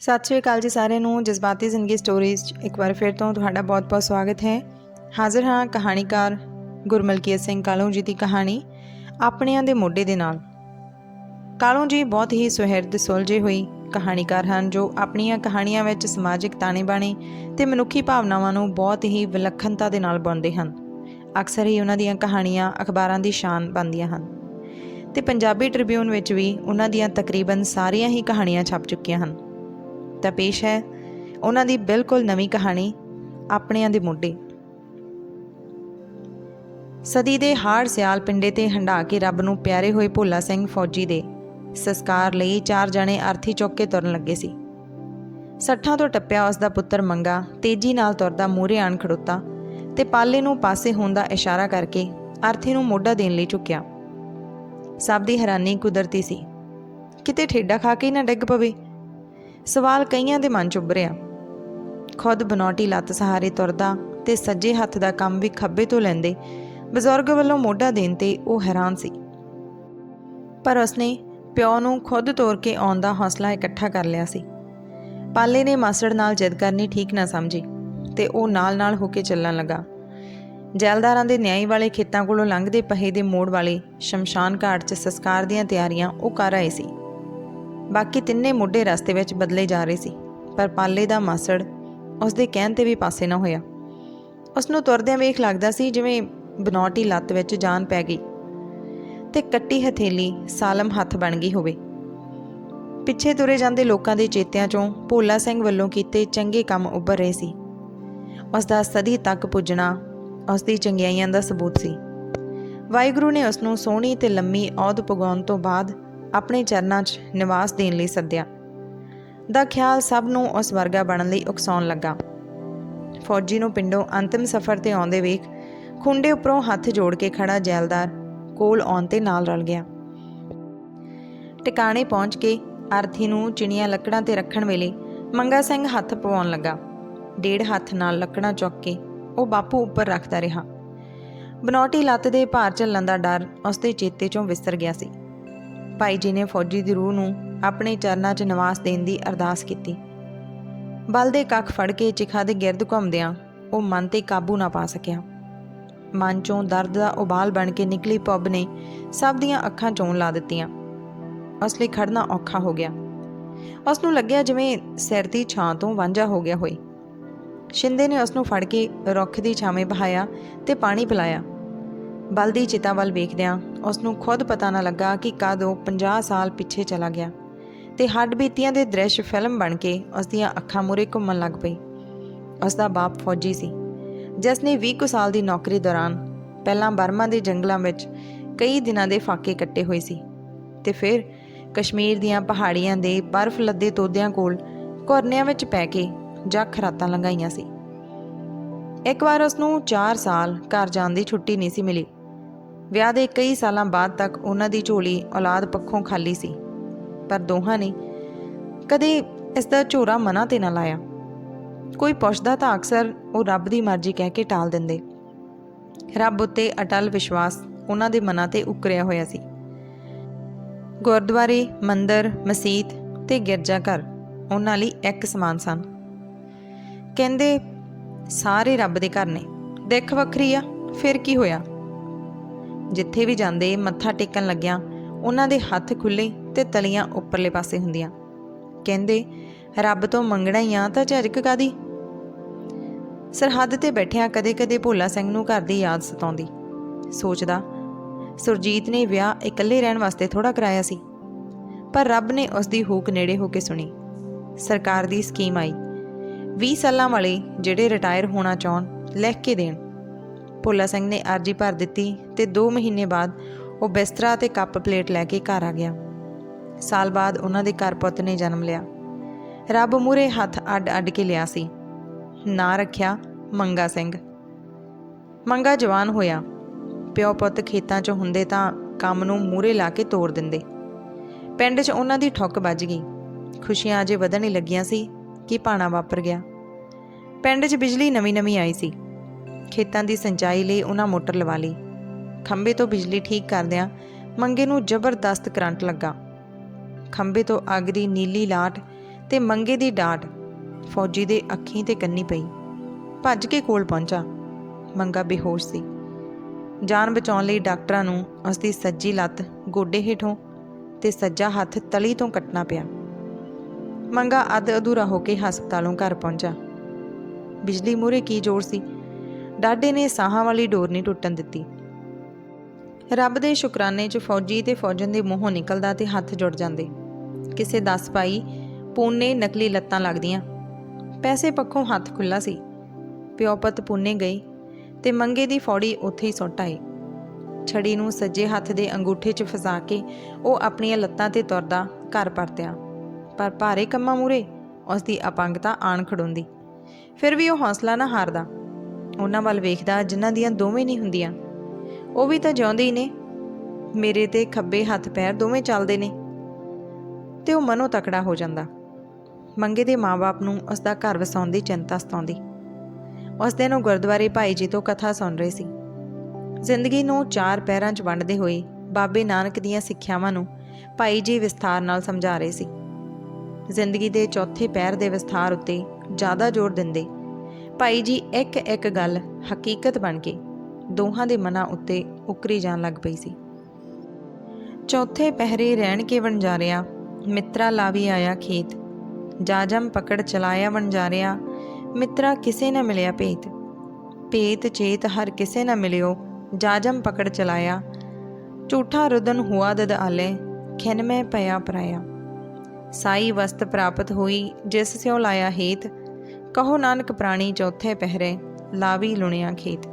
ਸਤਿ ਸ਼੍ਰੀ ਅਕਾਲ ਜੀ ਸਾਰਿਆਂ ਨੂੰ, ਜਜ਼ਬਾਤੀ ਜ਼ਿੰਦਗੀ ਸਟੋਰੀਜ਼ 'ਚ ਇੱਕ ਵਾਰ ਫਿਰ ਤੋਂ ਤੁਹਾਡਾ ਬਹੁਤ-ਬਹੁਤ ਸਵਾਗਤ ਹੈ। ਹਾਜ਼ਰ ਹਾਂ ਕਹਾਣੀਕਾਰ ਗੁਰਮਲਕੀਤ ਸਿੰਘ ਕਾਲੋਂ ਜੀ ਦੀ ਕਹਾਣੀ, ਆਪਣਿਆਂ ਦੇ ਮੋਢੇ ਦੇ ਨਾਲ। ਕਾਲੋਂ ਜੀ ਬਹੁਤ ਹੀ ਸੁਹਿਰਦ ਸੁਲਝੇ ਹੋਈ ਕਹਾਣੀਕਾਰ ਹਨ, ਜੋ ਆਪਣੀਆਂ ਕਹਾਣੀਆਂ ਵਿੱਚ ਸਮਾਜਿਕ ਤਾਣੇ-ਬਾਣੇ ਤੇ ਮਨੁੱਖੀ ਭਾਵਨਾਵਾਂ ਨੂੰ ਬਹੁਤ ਹੀ ਵਿਲੱਖਣਤਾ ਦੇ ਨਾਲ ਬਣਾਉਂਦੇ ਹਨ। ਅਕਸਰ ਹੀ ਉਹਨਾਂ ਦੀਆਂ ਕਹਾਣੀਆਂ ਅਖਬਾਰਾਂ ਦੀ ਸ਼ਾਨ ਬਣਦੀਆਂ ਹਨ। ਤੇ ਪੰਜਾਬੀ ਟ੍ਰਿਬਿਊਨ ਵਿੱਚ ਵੀ ਉਹਨਾਂ ਦੀਆਂ ਤਕਰੀਬਨ ਸਾਰੀਆਂ ਹੀ ਕਹਾਣੀਆਂ ਛਪ ਚੁੱਕੀਆਂ ਹਨ। ਤਾਂ ਪੇਸ਼ ਹੈ ਉਹਨਾਂ ਦੀ ਬਿਲਕੁਲ ਨਵੀਂ ਕਹਾਣੀ, ਆਪਣਿਆਂ ਦੇ ਮੋਢੇ। ਸਦੀ ਦੇ ਹਾੜ ਸਿਆਲ ਪਿੰਡੇ ਤੇ ਹੰਡਾ ਕੇ ਰੱਬ ਨੂੰ ਪਿਆਰੇ ਹੋਏ ਭੋਲਾ ਸਿੰਘ ਫੌਜੀ ਦੇ ਸੰਸਕਾਰ ਲਈ ਚਾਰ ਜਣੇ ਅਰਥੀ ਚੁੱਕ ਕੇ ਤੁਰਨ ਲੱਗੇ ਸੀ। ਸੱਠਾਂ ਤੋਂ ਟੱਪਿਆ ਉਸ ਦਾ ਪੁੱਤਰ ਮੰਗਾ, ਤੇਜ਼ੀ ਨਾਲ ਤੁਰਦਾ ਮੂਹਰੇ ਆਣ ਖੜੋਤਾ ਤੇ ਪਾਲੇ ਨੂੰ ਪਾਸੇ ਹੋਣ ਦਾ ਇਸ਼ਾਰਾ ਕਰਕੇ ਅਰਥੀ ਨੂੰ ਮੋਢਾ ਦੇਣ ਲਈ ਝੁਕਿਆ ਸਭ ਦੀ ਹੈਰਾਨੀ ਕੁਦਰਤੀ ਸੀ। ਕਿਤੇ ਠੇਡਾ ਖਾ ਕੇ ਹੀ ਨਾ ਡਿੱਗ ਪਵੇ। ਸਵਾਲ ਕਈਆਂ ਦੇ ਮਨ 'ਚ ਉੱਭਰਿਆ। ਖੁਦ ਬਨੌਟੀ ਲੱਤ ਸਹਾਰੇ ਤੁਰਦਾ ਤੇ ਸੱਜੇ ਹੱਥ ਦਾ ਕੰਮ ਵੀ ਖੱਬੇ ਤੋਂ ਲੈਂਦੇ, ਬਜ਼ੁਰਗ ਵੱਲੋਂ ਮੋਢਾ ਦੇਣ ਤੇ ਉਹ ਹੈਰਾਨ ਸੀ। ਪਰ ਉਸਨੇ ਪਿਓ ਨੂੰ ਖੁਦ ਤੋਰ ਕੇ ਆਉਣ ਦਾ ਹੌਸਲਾ ਇਕੱਠਾ ਕਰ ਲਿਆ ਸੀ। ਪਾਲੇ ਨੇ ਮਾਸੜ ਨਾਲ ਜਿੱਦ ਕਰਨੀ ਠੀਕ ਨਾ ਸਮਝੀ ਤੇ ਉਹ ਨਾਲ-ਨਾਲ ਹੋ ਕੇ ਚੱਲਣ ਲੱਗਾ। ਜੈਲਦਾਰਾਂ ਦੇ ਨਿਆਈ ਵਾਲੇ ਖੇਤਾਂ ਕੋਲੋਂ ਲੰਘਦੇ ਪਹੇ ਦੇ ਮੋੜ ਵਾਲੇ ਸ਼ਮਸ਼ਾਨ ਘਾਟ 'ਚ ਸੰਸਕਾਰ ਦੀਆਂ ਤਿਆਰੀਆਂ ਉਹ ਕਰ ਰਹੇ ਸੀ। ਬਾਕੀ ਤਿੰਨੇ ਮੋਢੇ ਰਸਤੇ ਵਿੱਚ ਬਦਲੇ ਜਾ ਰਹੇ ਸੀ, ਪਰ ਪਾਲੇ ਦਾ ਮਾਸੜ ਉਸ ਦੇ ਕਹਿਣ ਤੇ ਵੀ ਪਾਸੇ ਨਾ ਹੋਇਆ। ਉਸ ਨੂੰ ਤੁਰਦਿਆਂ ਵੇਖ ਲੱਗਦਾ ਸੀ ਜਿਵੇਂ ਬਨੌਟੀ ਲੱਤ ਵਿੱਚ ਜਾਨ ਪੈ ਗਈ ਤੇ ਕੱਟੀ ਹਥੇਲੀ ਸਾਲਮ ਹੱਥ ਬਣ ਗਈ ਹੋਵੇ। ਪਿੱਛੇ ਤੁਰੇ ਜਾਂਦੇ ਲੋਕਾਂ ਦੇ ਚੇਤਿਆਂ ਚੋਂ ਭੋਲਾ ਸਿੰਘ ਵੱਲੋਂ ਕੀਤੇ ਚੰਗੇ ਕੰਮ ਉੱਭਰ ਰਹੇ ਸੀ। ਉਸ ਦਾ ਸਦੀ ਤੱਕ ਪੁੱਜਣਾ ਉਸ ਦੀ ਚੰਗਿਆਈਆਂ ਦਾ ਸਬੂਤ ਸੀ। ਵਾਹਿਗੁਰੂ ਨੇ ਉਸ ਨੂੰ ਸੋਹਣੀ ਤੇ ਲੰਮੀ ਔਦ ਪਗਾਉਣ ਤੋਂ ਬਾਅਦ ਆਪਣੇ ਚਰਨਾਂ 'ਚ ਨਿਵਾਸ ਦੇਣ ਲਈ ਸੱਦਿਆ। ਦਾ ਖਿਆਲ ਸਭ ਨੂੰ ਉਸ ਵਰਗਾ ਬਣਨ ਲਈ ਉਕਸਾਉਣ ਲੱਗਾ। ਫੌਜੀ ਨੂੰ ਪਿੰਡੋਂ ਅੰਤਿਮ ਸਫ਼ਰ ਤੇ ਆਉਂਦੇ ਵੇਖ ਖੁੰਡੇ ਉੱਪਰੋਂ ਹੱਥ ਜੋੜ ਕੇ ਖੜਾ ਜੈਲਦਾਰ ਕੋਲ ਆਉਣ ਤੇ ਨਾਲ ਰਲ ਗਿਆ। ਟਿਕਾਣੇ ਪਹੁੰਚ ਕੇ ਅਰਥੀ ਨੂੰ ਚਿਣੀਆਂ ਲੱਕੜਾਂ ਤੇ ਰੱਖਣ ਵੇਲੇ ਮੰਗਾ ਸਿੰਘ ਹੱਥ ਪਵਾਉਣ ਲੱਗਾ। ਡੇਢ ਹੱਥ ਨਾਲ ਲੱਕੜਾਂ ਚੁੱਕ ਕੇ ਉਹ ਬਾਪੂ ਉੱਪਰ ਰੱਖਦਾ ਰਿਹਾ। ਬਨੌਟੀ ਲੱਤ ਦੇ ਭਾਰ ਝੱਲਣ ਦਾ ਡਰ ਉਸ ਦੇ ਚੇਤੇ ਚੋਂ ਵਿਸਰ ਗਿਆ ਸੀ। ਭਾਈ ਜੀ ਨੇ ਫੌਜੀ ਦੀ ਰੂਹ ਨੂੰ ਆਪਣੇ ਚਰਨਾਂ 'ਚ ਨਿਵਾਸ ਦੇਣ ਦੀ ਅਰਦਾਸ ਕੀਤੀ। ਬਲ ਦੇ ਕੱਖ ਫੜ ਕੇ ਚਿਖਾ ਦੇ ਗਿਰਦ ਘੁੰਮਦਿਆਂ ਉਹ ਮਨ ਤੇ ਕਾਬੂ ਨਾ ਪਾ ਸਕਿਆ। ਮਨ 'ਚੋਂ ਦਰਦ ਦਾ ਉਬਾਲ ਬਣ ਕੇ ਨਿਕਲੀ ਪੱਬ ਨੇ ਸਭ ਦੀਆਂ ਅੱਖਾਂ 'ਚੋਂ ਲਾ ਦਿੱਤੀਆਂ। ਉਸ ਲਈ ਖੜਨਾ ਔਖਾ ਹੋ ਗਿਆ। ਉਸ ਨੂੰ ਲੱਗਿਆ ਜਿਵੇਂ ਸਿਰ ਦੀ ਛਾਂ ਤੋਂ ਵਾਂਝਾ ਹੋ ਗਿਆ ਹੋਈ ਸ਼ਿੰਦੇ ਨੇ ਉਸ ਨੂੰ ਫੜ ਕੇ ਰੁੱਖ ਦੀ ਛਾਵੇਂ ਬਹਾਇਆ ਤੇ ਪਾਣੀ ਪਿਲਾਇਆ। ਬਲਦੀ ਚਿਤਾ ਵੱਲ ਵੇਖਦਿਆਂ ਉਸ ਨੂੰ ਖੁਦ ਪਤਾ ਨਾ ਲੱਗਾ ਕਿ ਕਦ ਉਹ 50 ਸਾਲ ਪਿੱਛੇ ਚਲਾ ਗਿਆ ਤੇ ਹੱਡ ਬੀਤੀਆਂ ਦੇ ਦ੍ਰਿਸ਼ ਫਿਲਮ ਬਣ ਕੇ ਉਸ ਦੀਆਂ ਅੱਖਾਂ ਮੂਰੇ ਘੁੰਮਣ ਲੱਗ ਪਈ। ਉਸ ਦਾ ਬਾਪ ਫੌਜੀ ਸੀ। ਜਿਸ ਨੇ 20 ਕੁ ਸਾਲ ਦੀ ਨੌਕਰੀ ਦੌਰਾਨ ਪਹਿਲਾਂ ਬਰਮਾ ਦੇ ਜੰਗਲਾਂ ਵਿੱਚ ਕਈ ਦਿਨਾਂ ਦੇ ਫਾਕੇ ਕੱਟੇ ਹੋਏ ਸੀ ਤੇ ਫਿਰ ਕਸ਼ਮੀਰ ਦੀਆਂ ਪਹਾੜੀਆਂ ਦੇ ਬਰਫ਼ ਲੱਦੇ ਤੋਦਿਆਂ ਕੋਲ ਘੁਰਨਿਆਂ ਵਿੱਚ ਪੈ ਕੇ ਜੱਖ ਰਾਤਾਂ ਲੰਘਾਈਆਂ ਸੀ। ਇੱਕ ਵਾਰ ਉਸ ਨੂੰ 4 ਸਾਲ ਘਰ ਜਾਣ ਦੀ ਛੁੱਟੀ ਨਹੀਂ ਸੀ ਮਿਲੀ। ਵਿਆਹ ਦੇ ਕਈ ਸਾਲਾਂ ਬਾਅਦ ਤੱਕ ਉਹਨਾਂ ਦੀ ਝੋਲੀ ਔਲਾਦ ਪੱਖੋਂ ਖਾਲੀ ਸੀ। ਪਰ ਦੋਹਾਂ ਨੇ ਕਦੇ ਇਸ ਦਾ ਝੋਰਾ ਮਨਾ ਤੇ ਨਾ ਲਾਇਆ। ਕੋਈ ਪੁੱਛਦਾ ਤਾਂ ਅਕਸਰ ਉਹ ਰੱਬ ਦੀ ਮਰਜ਼ੀ ਕਹਿ ਕੇ ਟਾਲ ਦਿੰਦੇ। ਰੱਬ ਉੱਤੇ ਅਟਲ ਵਿਸ਼ਵਾਸ ਉਹਨਾਂ ਦੇ ਮਨਾਂ ਤੇ ਉਕਰਿਆ ਹੋਇਆ ਸੀ। ਗੁਰਦੁਆਰੇ, ਮੰਦਰ, ਮਸਜਿਦ ਤੇ ਗਿਰਜਾ ਘਰ ਉਹਨਾਂ ਲਈ ਇੱਕ ਸਮਾਨ ਸਨ। ਕਹਿੰਦੇ, ਸਾਰੇ ਰੱਬ ਦੇ ਘਰ ਨੇ। ਦਿੱਖ ਵੱਖਰੀ ਆ, ਫਿਰ ਕੀ ਹੋਇਆ? ਜਿੱਥੇ ਵੀ ਜਾਂਦੇ ਮੱਥਾ ਟੇਕਣ ਲੱਗਿਆਂ, ਉਹਨਾਂ ਦੇ ਹੱਥ ਖੁੱਲੇ ਤੇ ਤਲੀਆਂ ਉੱਪਰਲੇ ਪਾਸੇ ਹੁੰਦੀਆਂ। ਕਹਿੰਦੇ, ਰੱਬ ਤੋਂ ਮੰਗਣਾ ਹੀ ਆ ਤਾਂ ਝਿਜਕ ਕਾਦੀ ਸਰਹੱਦ ਤੇ ਬੈਠਿਆਂ ਕਦੇ-ਕਦੇ ਭੋਲਾ ਸਿੰਘ ਨੂੰ ਘਰ ਦੀ ਯਾਦ ਸਤਾਉਂਦੀ। ਸੋਚਦਾ, ਸੁਰਜੀਤ ਨੇ ਵਿਆਹ ਇਕੱਲੇ ਰਹਿਣ ਵਾਸਤੇ ਥੋੜਾ ਕਰਾਇਆ ਸੀ, ਪਰ ਰੱਬ ਨੇ ਉਸ ਦੀ ਹੂਕ ਨੇੜੇ ਹੋ ਕੇ ਸੁਣੀ। ਸਰਕਾਰ ਦੀ ਸਕੀਮ ਆਈ। 20 ਸਾਲਾਂ ਵਾਲੇ ਜਿਹੜੇ ਰਿਟਾਇਰ ਹੋਣਾ ਚਾਹਣ, ਲਿਖ ਕੇ ਦੇਣ। ਭੋਲਾ ਸਿੰਘ ਨੇ ਅਰਜੀ ਭਰ ਦਿੱਤੀ ਤੇ 2 ਮਹੀਨੇ ਬਾਅਦ ਉਹ ਬਿਸਤਰਾ ਤੇ ਕੱਪ ਪਲੇਟ ਲੈ ਕੇ ਘਰ ਆ ਗਿਆ। ਸਾਲ ਬਾਅਦ ਉਹਨਾਂ ਦੇ ਘਰ ਪੁੱਤ ਨੇ ਜਨਮ ਲਿਆ। ਰੱਬ ਮੂਰੇ ਹੱਥ ਅੱਡ-ਅੱਡ ਕੇ ਲਿਆ ਸੀ। ਨਾਂ ਰੱਖਿਆ ਮੰਗਾ ਸਿੰਘ। ਮੰਗਾ ਜਵਾਨ ਹੋਇਆ। ਪਿਓ ਪੁੱਤ ਖੇਤਾਂ 'ਚ ਹੁੰਦੇ ਤਾਂ ਕੰਮ ਨੂੰ ਮੂਰੇ ਲਾ ਕੇ ਤੋੜ ਦਿੰਦੇ। ਪਿੰਡ 'ਚ ਉਹਨਾਂ ਦੀ ਠੁੱਕ ਵੱਜ ਗਈ। ਖੁਸ਼ੀਆਂ ਅਜੇ ਵਧਣ ਹੀ ਲੱਗੀਆਂ ਸੀ ਕਿ ਪਾਣਾ ਵਾਪਰ ਗਿਆ। ਪਿੰਡ 'ਚ ਬਿਜਲੀ ਨਵੀਂ-ਨਵੀਂ ਆਈ ਸੀ। ਖੇਤਾਂ ਦੀ ਸਿੰਚਾਈ ਲਈ ਉਹਨਾਂ ਮੋਟਰ ਲਵਾ ਲਈ। ਖੰਭੇ ਤੋਂ ਬਿਜਲੀ ਠੀਕ ਕਰਦਿਆਂ ਮੰਗੇ ਨੂੰ ਜ਼ਬਰਦਸਤ ਕਰੰਟ ਲੱਗਾ। ਖੰਭੇ ਤੋਂ ਅੱਗ ਦੀ ਨੀਲੀ ਲਾਟ ਤੇ ਮੰਗੇ ਦੀ ਡਾਟ ਫੌਜੀ ਦੇ ਅੱਖੀਂ ਤੇ ਕੰਨੀ ਪਈ। ਭੱਜ ਕੇ ਕੋਲ ਪਹੁੰਚਾ। ਮੰਗਾ ਬੇਹੋਸ਼ ਸੀ। ਜਾਨ ਬਚਾਉਣ ਲਈ ਡਾਕਟਰਾਂ ਨੂੰ ਉਸ ਦੀ ਸੱਜੀ ਲੱਤ ਗੋਡੇ ਹੇਠੋਂ ਤੇ ਸੱਜਾ ਹੱਥ ਤਲੀ ਤੋਂ ਕੱਟਣਾ ਪਿਆ। ਮੰਗਾ ਅੱਧ ਅਧੂਰਾ ਹੋ ਕੇ ਹਸਪਤਾਲੋਂ ਘਰ ਪਹੁੰਚਾ। ਬਿਜਲੀ ਮੂਰੇ ਕੀ ਜ਼ੋਰ ਸੀ? ਡਾਢੇ ਨੇ ਸਾਹਾਂ ਵਾਲੀ ਡੋਰ ਨਹੀਂ ਟੁੱਟਣ ਦਿੱਤੀ। ਰੱਬ ਦੇ ਸ਼ੁਕਰਾਨੇ 'ਚ ਫੌਜੀ ਤੇ ਫੌਜਨ ਦੇ ਮੂੰਹੋਂ ਨਿਕਲਦਾ ਤੇ ਹੱਥ ਜੁੜ ਜਾਂਦੇ। ਕਿਸੇ ਦਸ ਪਾਈ ਪੂਨੇ ਨਕਲੀ ਲੱਤਾਂ ਲੱਗਦੀਆਂ। ਪੈਸੇ ਪੱਖੋਂ ਹੱਥ ਖੁੱਲਾ ਸੀ। ਪਿਓਪਤ ਪੂਨੇ ਗਈ ਤੇ ਮੰਗੇ ਦੀ ਫੌੜੀ ਉੱਥੇ ਹੀ ਸੁੱਟ ਆਈ ਛੜੀ ਨੂੰ ਸੱਜੇ ਹੱਥ ਦੇ ਅੰਗੂਠੇ 'ਚ ਫਸਾ ਕੇ ਉਹ ਆਪਣੀਆਂ ਲੱਤਾਂ ਤੇ ਤੁਰਦਾ ਘਰ ਪਰਤਿਆ। ਪਰ ਭਾਰੇ ਕੰਮਾਂ ਮੂਰੇ ਉਸ ਦੀ ਅਪੰਗਤਾ ਆਣ ਖੜੋਂਦੀ। ਫਿਰ ਵੀ ਉਹ ਹੌਸਲਾ ਨਾ ਹਾਰਦਾ। ਉਹਨਾਂ ਵੱਲ ਵੇਖਦਾ ਜਿਨ੍ਹਾਂ ਦੀਆਂ ਦੋਵੇਂ ਨਹੀਂ ਹੁੰਦੀਆਂ। ਉਹ ਵੀ ਤਾਂ ਜਿਉਂਦੇ ਹੀ ਨੇ। ਮੇਰੇ ਤੇ ਖੱਬੇ ਹੱਥ ਪੈਰ ਦੋਵੇਂ ਚੱਲਦੇ ਨੇ। ਤੇ ਉਹ ਮਨੋਂ ਤਕੜਾ ਹੋ ਜਾਂਦਾ। ਮੰਗੇ ਦੇ ਮਾਪੇ ਨੂੰ ਉਸ ਦਾ ਘਰ ਵਸਾਉਣ ਦੀ ਚਿੰਤਾ ਸਤਾਉਂਦੀ। ਉਸ ਦਿਨ ਉਹ ਗੁਰਦੁਆਰੇ ਭਾਈ ਜੀ ਤੋਂ ਕਥਾ ਸੁਣ ਰਹੇ ਸੀ। ਜ਼ਿੰਦਗੀ ਨੂੰ ਚਾਰ ਪੈਰਾਂ 'ਚ ਵੰਡਦੇ ਹੋਏ ਬਾਬੇ ਨਾਨਕ ਦੀਆਂ ਸਿੱਖਿਆਵਾਂ ਨੂੰ ਭਾਈ ਜੀ ਵਿਸਥਾਰ ਨਾਲ ਸਮਝਾ ਰਹੇ ਸੀ। ਜ਼ਿੰਦਗੀ ਦੇ ਚੌਥੇ ਪੈਰ ਦੇ ਵਿਸਥਾਰ ਉੱਤੇ ਜ਼ਿਆਦਾ ਜ਼ੋਰ ਦਿੰਦੇ ਭਾਈ ਜੀ, ਇੱਕ ਇੱਕ ਗੱਲ ਹਕੀਕਤ ਬਣ ਕੇ ਦੋਹਾਂ ਦੇ ਮਨਾਂ ਉੱਤੇ ਉਕਰੀ ਜਾਣ ਲੱਗ ਪਈ ਸੀ। ਚੌਥੇ ਪਹਿਰੇ ਰਹਿਣ ਕੇ ਵਣਜਾਰਿਆ ਮਿੱਤਰਾ ਲਾਵੀ ਆਇਆ ਖੇਤ। ਜਾਜਮ ਪਕੜ ਚਲਾਇਆ ਵਣਜਾਰਿਆ ਮਿੱਤਰਾ ਕਿਸੇ ਨਾ ਮਿਲਿਆ ਭੇਤ। ਭੇਤ ਚੇਤ ਹਰ ਕਿਸੇ ਨਾ ਮਿਲਿਓ ਜਾਜਮ ਪਕੜ ਚਲਾਇਆ। ਝੂਠਾ ਰੁਦਨ ਹੁਆ ਦਦ ਆਲੇ ਖਿਨ ਮੈਂ ਪਿਆ ਪਰਾਇਆ। ਸਾਈ ਵਸਤ ਪ੍ਰਾਪਤ ਹੋਈ ਜਿਸ ਸਿਓ ਲਾਇਆ ਹੇਤ ਕਹੋ ਨਾਨਕ ਪ੍ਰਾਣੀ ਚੌਥੇ ਪਹਿਰੇ, ਲਾਵੀ ਲੁਣਿਆ ਖੇਤ।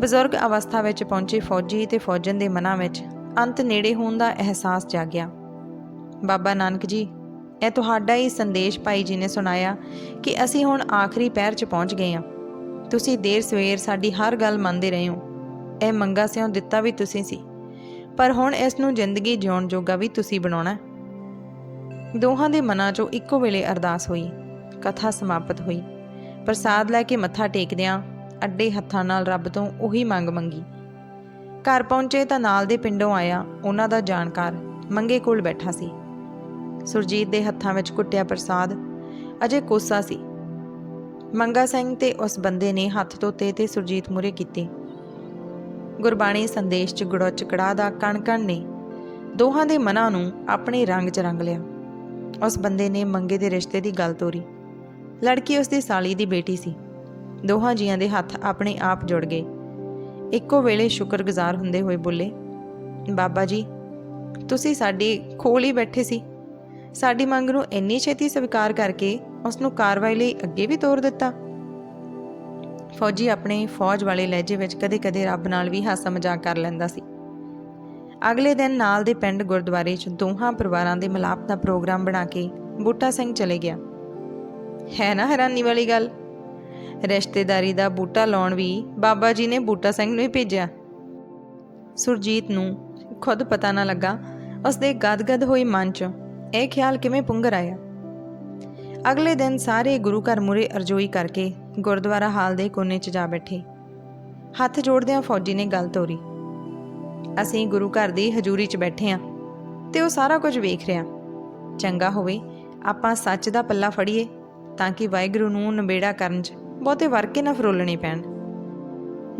ਬਜ਼ੁਰਗ ਅਵਸਥਾ ਵਿੱਚ ਪਹੁੰਚੇ ਫੌਜੀ ਤੇ ਫੌਜਨ ਦੇ ਮਨਾਂ ਵਿੱਚ ਅੰਤ ਨੇੜੇ ਹੋਣ ਦਾ ਅਹਿਸਾਸ ਜਾਗਿਆ। ਬਾਬਾ ਨਾਨਕ ਜੀ, ਇਹ ਤੁਹਾਡਾ ਹੀ ਸੰਦੇਸ਼ ਭਾਈ ਜੀ ਨੇ ਸੁਣਾਇਆ ਕਿ ਅਸੀਂ ਹੁਣ ਆਖਰੀ ਪੈਰ 'ਚ ਪਹੁੰਚ ਗਏ ਹਾਂ। ਤੁਸੀਂ ਦੇਰ ਸਵੇਰ ਸਾਡੀ ਹਰ ਗੱਲ ਮੰਨਦੇ ਰਹੇ ਹੋ। ਇਹ ਮੰਗਾ ਸਿਓ ਦਿੱਤਾ ਵੀ ਤੁਸੀਂ ਸੀ, ਪਰ ਹੁਣ ਇਸ ਨੂੰ ਜ਼ਿੰਦਗੀ ਜਿਉਣ ਜੋਗਾ ਵੀ ਤੁਸੀਂ ਬਣਾਉਣਾ ਦੋਹਾਂ ਦੇ ਮਨਾਂ 'ਚੋਂ ਇੱਕੋ ਵੇਲੇ ਅਰਦਾਸ ਹੋਈ। ਕਥਾ ਸਮਾਪਤ ਹੋਈ। ਪ੍ਰਸਾਦ ਲੈ ਕੇ ਮੱਥਾ ਟੇਕਦਿਆਂ ਅੱਡੇ ਹੱਥਾਂ ਨਾਲ ਰੱਬ ਤੋਂ ਉਹੀ ਮੰਗ ਮੰਗੀ। ਘਰ ਪਹੁੰਚੇ ਤਾਂ ਨਾਲ ਦੇ ਪਿੰਡੋਂ ਆਇਆ, ਉਹਨਾਂ ਦਾ ਜਾਣਕਾਰ, ਮੰਗੇ ਕੋਲ ਬੈਠਾ ਸੀ। ਸੁਰਜੀਤ ਦੇ ਹੱਥਾਂ ਵਿੱਚ ਕੁੱਟਿਆ ਪ੍ਰਸਾਦ, ਅਜੇ ਕੋਸਾ ਸੀ। ਮੰਗਾ ਸਿੰਘ ਤੇ ਉਸ ਬੰਦੇ ਨੇ ਹੱਥ ਧੋਤੇ ਤੇ ਸੁਰਜੀਤ ਮੁਰੇ ਕੀਤੇ। ਗੁਰਬਾਣੀ ਸੰਦੇਸ਼ ਚ ਗੁੜਚ ਕੜਾ ਦਾ ਕਣ ਕਣ ਨੇ, ਦੋਹਾਂ ਦੇ ਮਨਾਂ ਨੂੰ ਆਪਣੇ ਰੰਗ ਚ ਰੰਗ ਲਿਆ। ਉਸ ਬੰਦੇ ਨੇ ਮੰਗੇ ਦੇ ਰਿਸ਼ਤੇ ਦੀ ਗੱਲ ਤੋਰੀ। ਲੜਕੀ ਉਸ ਦੀ ਸਾਲੀ ਦੀ ਬੇਟੀ ਸੀ। ਦੋਹਾਂ ਜੀਆਂ ਦੇ ਹੱਥ ਆਪਣੇ ਆਪ ਜੁੜ ਗਏ। ਇੱਕੋ ਵੇਲੇ ਸ਼ੁਕਰਗੁਜ਼ਾਰ ਹੁੰਦੇ ਹੋਏ ਬੋਲੇ, ਬਾਬਾ ਜੀ, ਤੁਸੀਂ ਸਾਡੀ ਖੋਲ ਹੀ ਬੈਠੇ ਸੀ। ਸਾਡੀ ਮੰਗ ਨੂੰ ਇੰਨੀ ਛੇਤੀ ਸਵੀਕਾਰ ਕਰਕੇ ਉਸ ਨੂੰ ਕਾਰਵਾਈ ਲਈ ਅੱਗੇ ਵੀ ਤੋਰ ਦਿੱਤਾ। ਫੌਜੀ ਆਪਣੇ ਫੌਜ ਵਾਲੇ ਲਹਿਜੇ ਵਿੱਚ ਕਦੇ-ਕਦੇ ਰੱਬ ਨਾਲ ਵੀ ਹਾਸਾ ਮਜ਼ਾਕ ਕਰ ਲੈਂਦਾ ਸੀ। ਅਗਲੇ ਦਿਨ ਨਾਲ ਦੇ ਪਿੰਡ ਗੁਰਦੁਆਰੇ 'ਚ ਦੋਹਾਂ ਪਰਿਵਾਰਾਂ ਦੇ ਮਿਲਾਪ ਦਾ ਪ੍ਰੋਗਰਾਮ ਬਣਾ ਕੇ ਬੂਟਾ ਸਿੰਘ ਚਲੇ ਗਿਆ। ਹੈ ਨਾ ਹੈਰਾਨੀ ਵਾਲੀ ਗੱਲ? ਰਿਸ਼ਤੇਦਾਰੀ ਦਾ ਬੂਟਾ ਲਾਉਣ ਵੀ ਬਾਬਾ ਜੀ ਨੇ ਬੂਟਾ ਸਿੰਘ ਨੂੰ ਹੀ ਭੇਜਿਆ। ਸੁਰਜੀਤ ਨੂੰ ਖੁਦ ਪਤਾ ਨਾ ਲੱਗਾ, ਉਸਦੇ ਗਦਗਦ ਹੋਏ ਮਨ 'ਚ, ਇਹ ਖਿਆਲ ਕਿਵੇਂ ਪੁੰਗਰ ਆਇਆ? ਅਗਲੇ ਦਿਨ ਸਾਰੇ ਗੁਰੂ ਘਰ ਮੁਰੇ ਅਰਜ਼ੋਈ ਕਰਕੇ ਗੁਰਦੁਆਰਾ ਹਾਲ ਦੇ ਕੋਨੇ 'ਚ ਜਾ ਬੈਠੇ। ਹੱਥ ਜੋੜਦਿਆਂ ਫੌਜੀ ਨੇ ਗੱਲ ਤੋਰੀ। ਅਸੀਂ ਗੁਰੂ ਘਰ ਦੀ ਹਜ਼ੂਰੀ 'ਚ ਬੈਠੇ ਆਂ ਤੇ ਉਹ ਸਾਰਾ ਕੁਝ ਵੇਖ ਰਿਹਾ। ਚੰਗਾ ਹੋਵੇ, ਆਪਾਂ ਸੱਚ ਦਾ ਪੱਲਾ ਫੜੀਏ। ਤਾਂ ਕਿ ਵਾਹਿਗੁਰੂ ਨੂੰ ਨਵੇੜਾ ਕਰਨ 'ਚ ਬਹੁਤੇ ਵਰਕੇ ਨਾ ਫਰੋਲਣੇ ਪੈਣ।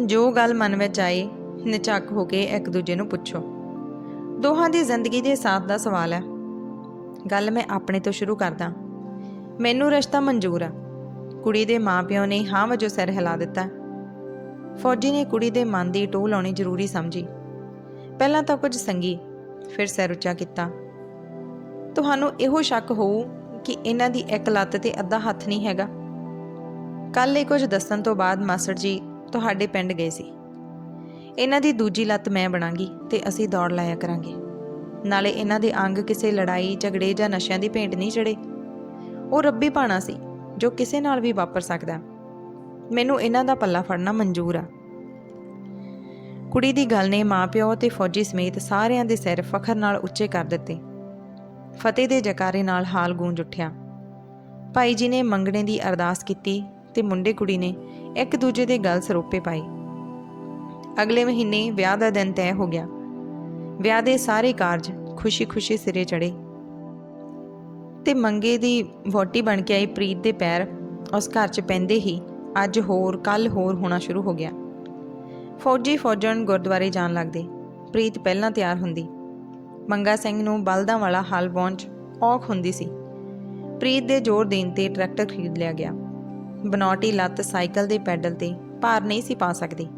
ਜੋ ਗੱਲ ਮਨ ਵਿੱਚ ਆਏ ਨਿਚੱਕ ਹੋ ਕੇ ਇੱਕ ਦੂਜੇ ਨੂੰ ਪੁੱਛੋ। ਦੋਹਾਂ ਦੀ ਜ਼ਿੰਦਗੀ ਦੇ ਸਾਥ ਦਾ ਸਵਾਲ ਹੈ। ਗੱਲ ਮੈਂ ਆਪਣੇ ਤੋਂ ਸ਼ੁਰੂ ਕਰਦਾ। ਮੈਨੂੰ ਰਿਸ਼ਤਾ ਮਨਜ਼ੂਰ ਆ। ਕੁੜੀ ਦੇ ਮਾਪਿਓ ਨੇ ਹਾਂ ਵਜੋਂ ਸਿਰ ਹਿਲਾ ਦਿੱਤਾ। ਫੌਜੀ ਨੇ ਕੁੜੀ ਦੇ ਮਨ ਦੀ ਟੋਹ ਲਾਉਣੀ ਜ਼ਰੂਰੀ ਸਮਝੀ। ਪਹਿਲਾਂ ਤਾਂ ਕੁਝ ਸੰਗੀ, ਫਿਰ ਸਿਰ ਉੱਚਾ ਕੀਤਾ। ਤੁਹਾਨੂੰ ਇਹੋ ਸ਼ੱਕ ਹੋਊ ਕਿ ਇਹਨਾਂ ਦੀ ਇੱਕ ਲੱਤ ਤੇ ਅੱਧਾ ਹੱਥ ਨਹੀਂ ਹੈਗਾ। ਕੱਲ ਇਹ ਕੁਝ ਦੱਸਣ ਤੋਂ ਬਾਅਦ ਮਾਸਟਰ ਜੀ ਤੁਹਾਡੇ ਪਿੰਡ ਗਏ ਸੀ। ਇਹਨਾਂ ਦੀ ਦੂਜੀ ਲੱਤ ਮੈਂ ਬਣਾਂਗੀ ਤੇ ਅਸੀਂ ਦੌੜ ਲਾਇਆ ਕਰਾਂਗੇ। ਨਾਲੇ ਇਹਨਾਂ ਦੇ ਅੰਗ ਕਿਸੇ ਲੜਾਈ, ਝਗੜੇ ਜਾਂ ਨਸ਼ਿਆਂ ਦੀ ਭੇਂਟ ਨਹੀਂ ਚੜੇ ਉਹ ਰੱਬੀ ਪਾਣਾ ਸੀ, ਜੋ ਕਿਸੇ ਨਾਲ ਵੀ ਵਾਪਰ ਸਕਦਾ। ਮੈਨੂੰ ਇਹਨਾਂ ਦਾ ਪੱਲਾ ਫੜਨਾ ਮਨਜ਼ੂਰ ਆ। ਕੁੜੀ ਦੀ ਗੱਲ ਨੇ ਮਾਪਿਓ ਤੇ ਫੌਜੀ ਸਮੇਤ ਸਾਰਿਆਂ ਦੇ ਸਿਰ ਫਖਰ ਨਾਲ ਉੱਚੇ ਕਰ ਦਿੱਤੇ। ਫਤਿਹ ਦੇ ਜਕਾਰੇ ਨਾਲ ਹਾਲ ਗੂੰਜ ਉੱਠਿਆ। ਭਾਈ ਜੀ ਨੇ ਮੰਗਣੇ ਦੀ ਅਰਦਾਸ ਕੀਤੀ ਤੇ ਮੁੰਡੇ ਕੁੜੀ ਨੇ ਇੱਕ ਦੂਜੇ ਦੇ ਗਲ ਸਰੋਪੇ ਪਾਏ। ਅਗਲੇ ਮਹੀਨੇ ਵਿਆਹ ਦਾ ਦਿਨ ਤੈਅ ਹੋ ਗਿਆ। ਵਿਆਹ ਦੇ ਸਾਰੇ ਕਾਰਜ ਖੁਸ਼ੀ-ਖੁਸ਼ੀ ਸਿਰੇ ਚੜੇ ਤੇ ਮੰਗੇ ਦੀ ਵੋਟੀ ਬਣ ਕੇ ਆਈ ਪ੍ਰੀਤ ਦੇ ਪੈਰ, ਉਸ ਘਰ 'ਚ ਪੈਂਦੇ ਹੀ ਅੱਜ ਹੋਰ ਕੱਲ ਹੋਰ ਹੋਣਾ ਸ਼ੁਰੂ ਹੋ ਗਿਆ। ਫੌਜੀ ਫੌਜਣ ਗੁਰਦੁਆਰੇ ਜਾਣ ਲੱਗਦੇ। ਪ੍ਰੀਤ ਪਹਿਲਾਂ ਤਿਆਰ ਹੁੰਦੀ। ਮੰਗਾ ਸਿੰਘ ਨੂੰ ਬਲਦਾਂ ਵਾਲਾ ਹਲ ਪਹੁੰਚ ਔਖ ਹੁੰਦੀ ਸੀ। ਪ੍ਰੀਤ ਦੇ ਜ਼ੋਰ ਦੇਣ ਤੇ ਟਰੈਕਟਰ ਖਰੀਦ ਲਿਆ ਗਿਆ। ਬਨੌਟੀ ਲੱਤ ਸਾਈਕਲ ਦੇ ਪੈਡਲ ਤੇ ਭਾਰ ਨਹੀਂ ਸੀ ਪਾ ਸਕਦੀ।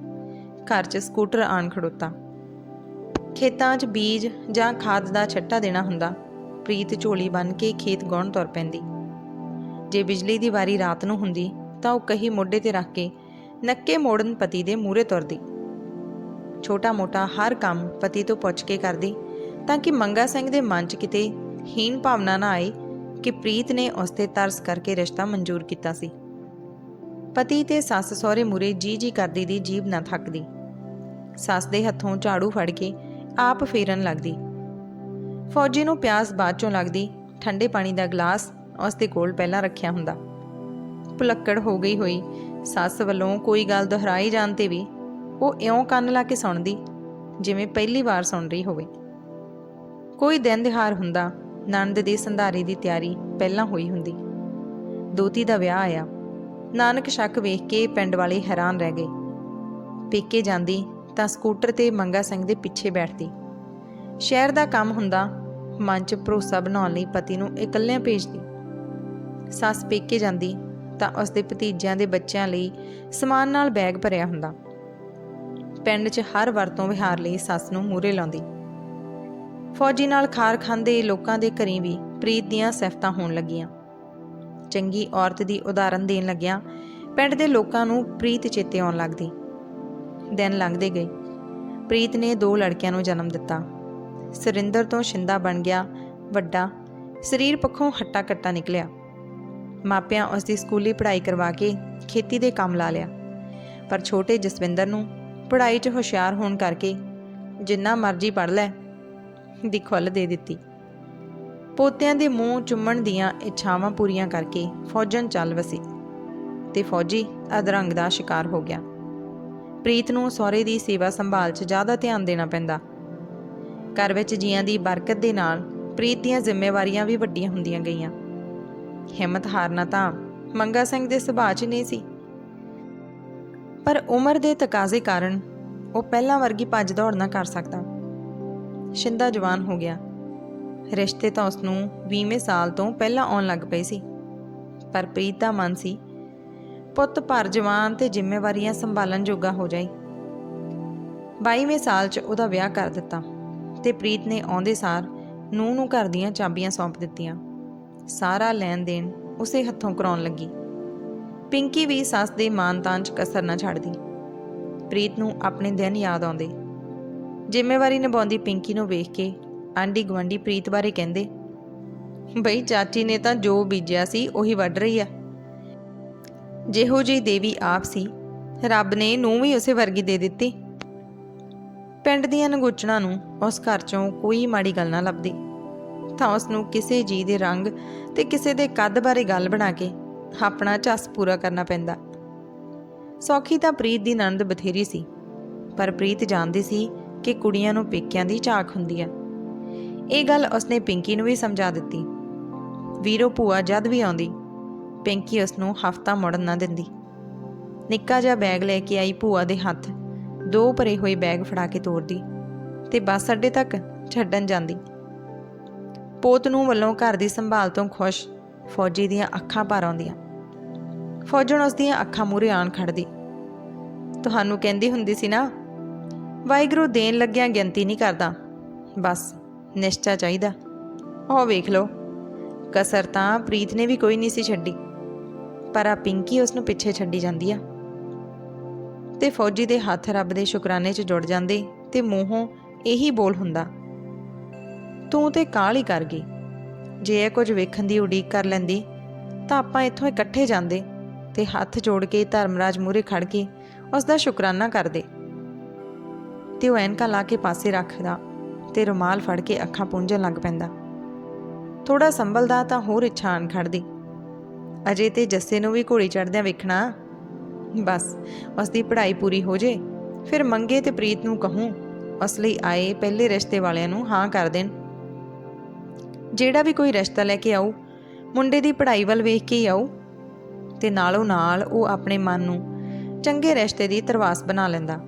ਘਰ 'ਚ ਸਕੂਟਰ ਆਣ ਖੜੋਤਾ। ਖੇਤਾਂ 'ਚ ਬੀਜ ਜਾਂ ਖਾਦ ਦਾ ਛੱਟਾ ਦੇਣਾ ਹੁੰਦਾ, ਪ੍ਰੀਤ ਝੋਲੀ ਬੰਨ ਕੇ ਖੇਤ ਗਾਉਣ ਤੁਰ ਪੈਂਦੀ। ਜੇ ਬਿਜਲੀ ਦੀ ਵਾਰੀ ਰਾਤ ਨੂੰ ਹੁੰਦੀ, ਤਾਂ ਉਹ ਕਹੀ ਮੋਢੇ ਤੇ ਰੱਖ ਕੇ ਨੱਕੇ ਮੋੜਨ ਪਤੀ ਦੇ ਮੂਹਰੇ ਤੁਰਦੀ। ਛੋਟਾ-ਮੋਟਾ ਹਰ ਕੰਮ ਪਤੀ ਤੋਂ ਪੁੱਛ ਕੇ ਕਰਦੀ ਤਾਂ ਕਿ ਮੰਗਾ ਸਿੰਘ ਦੇ ਮਨ 'ਚ ਕਿਤੇ ਹੀਣ ਭਾਵਨਾ ਨਾ ਆਏ ਕਿ ਪ੍ਰੀਤ ਨੇ ਉਸ ਤੇ ਤਰਸ ਕਰਕੇ ਰਿਸ਼ਤਾ ਮਨਜ਼ੂਰ ਕੀਤਾ ਸੀ। ਪਤੀ ਤੇ ਸੱਸ ਸਹੁਰੇ ਮੂਰੇ ਜੀ ਜੀ ਕਰਦੀ ਦੀ ਜੀਬ ਨਾ ਥੱਕਦੀ। ਸੱਸ ਦੇ ਹੱਥੋਂ ਝਾੜੂ ਫੜ ਕੇ ਆਪ ਫੇਰਨ ਲੱਗਦੀ। ਫੌਜੀ ਨੂੰ ਪਿਆਸ ਬਾਅਦ ਚੋਂ ਲੱਗਦੀ, ਠੰਡੇ ਪਾਣੀ ਦਾ ਗਲਾਸ ਉਸ ਦੇ ਕੋਲ ਪਹਿਲਾਂ ਰੱਖਿਆ ਹੁੰਦਾ। ਭੁਲੱਕੜ ਹੋ ਗਈ ਹੋਈ ਸੱਸ ਵੱਲੋਂ ਕੋਈ ਗੱਲ ਦੁਹਰਾਈ ਜਾਣ ਤੇ ਵੀ ਉਹ ਇਉਂ ਕੰਨ ਲਾ ਕੇ ਸੁਣਦੀ, ਜਿਵੇਂ ਪਹਿਲੀ ਵਾਰ ਸੁਣ ਰਹੀ ਹੋਵੇ। ਕੋਈ ਦਿਨ ਦਿਹਾਰ ਹੁੰਦਾ, ਨਣਦ ਦੇ ਸੰਧਾਰੀ ਦੀ ਤਿਆਰੀ ਪਹਿਲਾਂ ਹੋਈ ਹੁੰਦੀ। ਦੋਤੀ ਦਾ ਵਿਆਹ ਆਇਆ। ਨਾਨਕ ਸ਼ੱਕ ਵੇਖ ਕੇ ਪਿੰਡ ਵਾਲੇ ਹੈਰਾਨ ਰਹਿ ਗਏ। ਪੇਕੇ ਜਾਂਦੀ ਤਾਂ ਸਕੂਟਰ ਤੇ ਮੰਗਾ ਸਿੰਘ ਦੇ ਪਿੱਛੇ ਬੈਠਦੀ। ਸ਼ਹਿਰ ਦਾ ਕੰਮ ਹੁੰਦਾ, ਮਨ 'ਚ ਭਰੋਸਾ ਬਣਾਉਣ ਲਈ ਪਤੀ ਨੂੰ ਇਕੱਲਿਆਂ ਭੇਜਦੀ। ਸੱਸ ਪੇਕੇ ਜਾਂਦੀ ਤਾਂ ਉਸ ਦੇ ਭਤੀਜਿਆਂ ਦੇ ਬੱਚਿਆਂ ਲਈ ਸਮਾਨ ਨਾਲ ਬੈਗ ਭਰਿਆ ਹੁੰਦਾ। ਪਿੰਡ 'ਚ ਹਰ ਵਰਤੋਂ ਵਿਹਾਰ ਲਈ ਸੱਸ ਨੂੰ ਮੂਰੇ ਲਾਉਂਦੀ। ਫੌਜੀ ਨਾਲ ਖਾਰ ਖਾਂਦੇ ਲੋਕਾਂ ਦੇ ਘਰੀ ਵੀ ਪ੍ਰੀਤ ਦੀਆਂ ਸਿਫਤਾਂ ਹੋਣ ਲੱਗੀਆਂ। ਚੰਗੀ ਔਰਤ ਦੀ ਉਦਾਹਰਨ ਦੇਣ ਲੱਗਿਆ ਪਿੰਡ ਦੇ ਲੋਕਾਂ ਨੂੰ ਪ੍ਰੀਤ ਚੇਤੇ ਆਉਣ ਲੱਗਦੀ। ਦਿਨ ਲੰਘਦੇ ਗਏ। ਪ੍ਰੀਤ ਨੇ ਦੋ ਲੜਕਿਆਂ ਨੂੰ ਜਨਮ ਦਿੱਤਾ। ਸੁਰਿੰਦਰ ਤੋਂ ਸ਼ਿੰਦਾ ਬਣ ਗਿਆ ਵੱਡਾ। ਸਰੀਰ ਪੱਖੋਂ ਹੱਟਾ ਕੱਟਾ ਨਿਕਲਿਆ। ਮਾਪਿਆਂ ਉਸ ਦੀ ਸਕੂਲੀ ਪੜ੍ਹਾਈ ਕਰਵਾ ਕੇ ਖੇਤੀ ਦੇ ਕੰਮ ਲਾ ਲਿਆ। ਪਰ ਛੋਟੇ ਜਸਵਿੰਦਰ ਨੂੰ ਪੜ੍ਹਾਈ 'ਚ ਹੁਸ਼ਿਆਰ ਹੋਣ ਕਰਕੇ ਜਿੰਨਾ ਮਰਜ਼ੀ ਪੜ੍ਹ ਲੈ ਦੀ ਖੁੱਲ ਦੇ ਦਿੱਤੀ। ਪੋਤਿਆਂ ਦੇ ਮੂੰਹ ਚੁੰਮਣ ਦੀਆਂ ਇੱਛਾਵਾਂ ਪੂਰੀਆਂ ਕਰਕੇ ਫੌਜਨ ਚੱਲ ਵਸੀ ਤੇ ਫੌਜੀ ਅਧਰੰਗ ਦਾ ਸ਼ਿਕਾਰ ਹੋ ਗਿਆ। ਪ੍ਰੀਤ ਨੂੰ ਸਹੁਰੇ ਦੀ ਸੇਵਾ ਸੰਭਾਲ 'ਚ ਜ਼ਿਆਦਾ ਧਿਆਨ ਦੇਣਾ ਪੈਂਦਾ। ਘਰ ਵਿੱਚ ਜੀਆਂ ਦੀ ਬਰਕਤ ਦੇ ਨਾਲ ਪ੍ਰੀਤ ਦੀਆਂ ਜ਼ਿੰਮੇਵਾਰੀਆਂ ਵੀ ਵੱਡੀਆਂ ਹੁੰਦੀਆਂ ਗਈਆਂ। ਹਿੰਮਤ ਹਾਰਨਾ ਤਾਂ ਮੰਗਾ ਸਿੰਘ ਦੇ ਸੁਭਾਅ 'ਚ ਨਹੀਂ ਸੀ। ਪਰ ਉਮਰ ਦੇ ਤਕਾਜ਼ੇ ਕਾਰਨ ਉਹ ਪਹਿਲਾਂ ਵਰਗੀ ਭੱਜ ਦੌੜ ਨਾ ਕਰ ਸਕਦਾ। ਸ਼ਿੰਦਾ ਜਵਾਨ ਹੋ ਗਿਆ। ਰਿਸ਼ਤੇ ਤਾਂ ਉਸ ਨੂੰ 20ਵੇਂ ਸਾਲ ਤੋਂ ਪਹਿਲਾਂ ਆਉਣ ਲੱਗ ਪਏ ਸੀ। ਪਰ ਪ੍ਰੀਤ ਦਾ ਮਨ ਸੀ, ਪੁੱਤ ਭਰ ਜਵਾਨ ਤੇ ਜ਼ਿੰਮੇਵਾਰੀਆਂ ਸੰਭਾਲਣ ਜੋਗਾ ਹੋ ਜਾਈ। 22ਵੇਂ ਸਾਲ 'ਚ ਉਹਦਾ ਵਿਆਹ ਕਰ ਦਿੱਤਾ ਤੇ ਪ੍ਰੀਤ ਨੇ ਆਉਂਦੇ ਸਾਰ ਨੂੰ ਨੂੰ ਘਰ ਦੀਆਂ ਚਾਬੀਆਂ ਸੌਂਪ ਦਿੱਤੀਆਂ। ਸਾਰਾ ਲੈਣ ਦੇਣ ਉਸੇ ਹੱਥੋਂ ਕਰਾਉਣ ਲੱਗੀ। ਪਿੰਕੀ ਵੀ ਸੱਸ ਦੇ ਮਾਨਤਾਨ 'ਚ ਕਸਰ ਨਾ ਛੱਡਦੀ। ਪ੍ਰੀਤ ਨੂੰ ਆਪਣੇ ਦਿਨ ਯਾਦ ਆਉਂਦੇ। ਜ਼ਿੰਮੇਵਾਰੀ ਨਿਭਾਉਂਦੀ ਪਿੰਕੀ ਨੂੰ ਵੇਖ ਕੇ ਆਂਡੀ ਗਵੰਡੀ ਪ੍ਰੀਤ ਬਾਰੇ ਕਹਿੰਦੇ, ਬਈ ਚਾਚੀ ਨੇ ਤਾਂ ਜੋ ਬੀਜਿਆ ਸੀ, ਉਹੀ ਵੱਢ ਰਹੀ ਆ। ਜਿਹੋ ਜਿਹੀ ਦੇਵੀ ਆਪ ਸੀ, ਰੱਬ ਨੇ ਨੂੰ ਵੀ ਉਸੇ ਵਰਗੀ ਦੇ ਦਿੱਤੀ। ਪਿੰਡ ਦੀਆਂ ਨਗੋਚਣਾ ਨੂੰ ਉਸ ਘਰ ਚੋਂ ਕੋਈ ਮਾੜੀ ਗੱਲ ਨਾ ਲੱਭਦੀ। ਤਾਂ ਉਸ ਨੂੰ ਕਿਸੇ ਜੀ ਦੇ ਰੰਗ ਤੇ ਕਿਸੇ ਦੇ ਕੱਦ ਬਾਰੇ ਗੱਲ ਬਣਾ ਕੇ ਆਪਣਾ ਝੱਸ ਪੂਰਾ ਕਰਨਾ ਪੈਂਦਾ। ਸੌਖੀ ਤਾਂ ਪ੍ਰੀਤ ਦੀ ਨੰਦ ਬਥੇਰੀ ਸੀ, ਪਰ ਪ੍ਰੀਤ ਜਾਣਦੀ ਸੀ ਕਿ ਕੁੜੀਆਂ ਨੂੰ ਪੇਕਿਆਂ ਦੀ ਝਾਕ ਹੁੰਦੀ ਆ ਇਹ ਗੱਲ ਉਸਨੇ ਪਿੰਕੀ ਨੂੰ ਵੀ ਸਮਝਾ ਦਿੱਤੀ। ਵੀਰੋ ਭੂਆ ਜਦ ਵੀ ਆਉਂਦੀ, ਪਿੰਕੀ ਉਸ ਨੂੰ ਹਫਤਾ ਮੁੜਨ ਨਾ ਦਿੰਦੀ। ਨਿੱਕਾ ਜਿਹਾ ਬੈਗ ਲੈ ਕੇ ਆਈ ਭੂਆ ਦੇ ਹੱਥ, ਦੋ ਭਰੇ ਹੋਏ ਬੈਗ ਫੜਾ ਕੇ ਤੋਰਦੀ ਤੇ ਬੱਸ ਅੱਡੇ ਤੱਕ ਛੱਡਣ ਜਾਂਦੀ। ਪੋਤ ਨੂੰ ਵੱਲੋਂ ਘਰ ਦੀ ਸੰਭਾਲ ਤੋਂ ਖੁਸ਼ ਫੌਜੀ ਦੀਆਂ ਅੱਖਾਂ ਭਰ ਆਉਂਦੀਆਂ। ਫੌਜਣ ਉਸ ਦੀਆਂ ਅੱਖਾਂ ਮੂਰੇ ਆਣ ਖੜਦੀ ਤੁਹਾਨੂੰ ਕਹਿੰਦੀ ਹੁੰਦੀ ਸੀ ਨਾ ਵਾਹਿਗੁਰੂ ਦੇਣ ਲੱਗਿਆਂ ਗਿਣਤੀ ਨਹੀਂ ਕਰਦਾ। ਬਸ, ਨਿਸ਼ਚਾ ਚਾਹੀਦਾ। ਉਹ ਵੇਖ ਲਓ, ਕਸਰ ਤਾਂ ਪ੍ਰੀਤ ਨੇ ਵੀ ਕੋਈ ਨਹੀਂ ਸੀ ਛੱਡੀ। ਪਰ ਆ ਪਿੰਕੀ ਉਸ ਨੂੰ ਪਿੱਛੇ ਛੱਡੀ ਜਾਂਦੀ ਆ। ਤੇ ਫੌਜੀ ਦੇ ਹੱਥ ਰੱਬ ਦੇ ਸ਼ੁਕਰਾਨੇ 'ਚ ਜੁੜ ਜਾਂਦੇ ਤੇ ਮੂੰਹੋਂ ਇਹੀ ਬੋਲ ਹੁੰਦਾ, ਤੂੰ ਤੇ ਕਾਲ ਹੀ ਕਰ ਗਈ। ਜੇ ਇਹ ਕੁਝ ਵੇਖਣ ਦੀ ਉਡੀਕ ਕਰ ਲੈਂਦੀ, ਤਾਂ ਆਪਾਂ ਇੱਥੋਂ ਇਕੱਠੇ ਜਾਂਦੇ ਤੇ ਹੱਥ ਜੋੜ ਕੇ ਧਰਮਰਾਜ ਮੂਰੇ ਖੜ ਕੇ ਉਸ ਦਾ ਸ਼ੁਕਰਾਨਾ ਕਰਦੇ। ਤੇ ਉਹ ਐਨਕਾ ਲਾ ਕੇ ਪਾਸੇ ਰੱਖਦਾ ਤੇ ਰੁਮਾਲ ਫੜ ਕੇ ਅੱਖਾਂ ਪੂੰਝਣ ਲੱਗ ਪੈਂਦਾ। ਥੋੜਾ ਸੰਭਲਦਾ ਤਾਂ ਹੋਰ ਇੱਛਾ ਆਣ ਖੜਦੀ। ਅਜੇ ਤੇ ਜੱਸੇ ਨੂੰ ਵੀ ਘੋੜੀ ਚੜਦਿਆਂ ਵੇਖਣਾ। ਬਸ, ਉਸ ਦੀ ਪੜ੍ਹਾਈ ਪੂਰੀ ਹੋ ਜੇ, ਫਿਰ ਮੰਗੇ ਤੇ ਪ੍ਰੀਤ ਨੂੰ ਕਹੂੰ, ਉਸ ਲਈ ਆਏ ਪਹਿਲੇ ਰਿਸ਼ਤੇ ਵਾਲਿਆਂ ਨੂੰ ਹਾਂ ਕਰ ਦੇਣ। ਜਿਹੜਾ ਵੀ ਕੋਈ ਰਿਸ਼ਤਾ ਲੈ ਕੇ ਆਊ, ਮੁੰਡੇ ਦੀ ਪੜ੍ਹਾਈ ਵੱਲ ਵੇਖ ਕੇ ਹੀ ਆਊ। ਤੇ ਨਾਲੋਂ ਨਾਲ ਉਹ ਆਪਣੇ ਮਨ ਨੂੰ ਚੰਗੇ ਰਿਸ਼ਤੇ ਦੀ ਤਰਵਾਸ ਬਣਾ ਲੈਂਦਾ।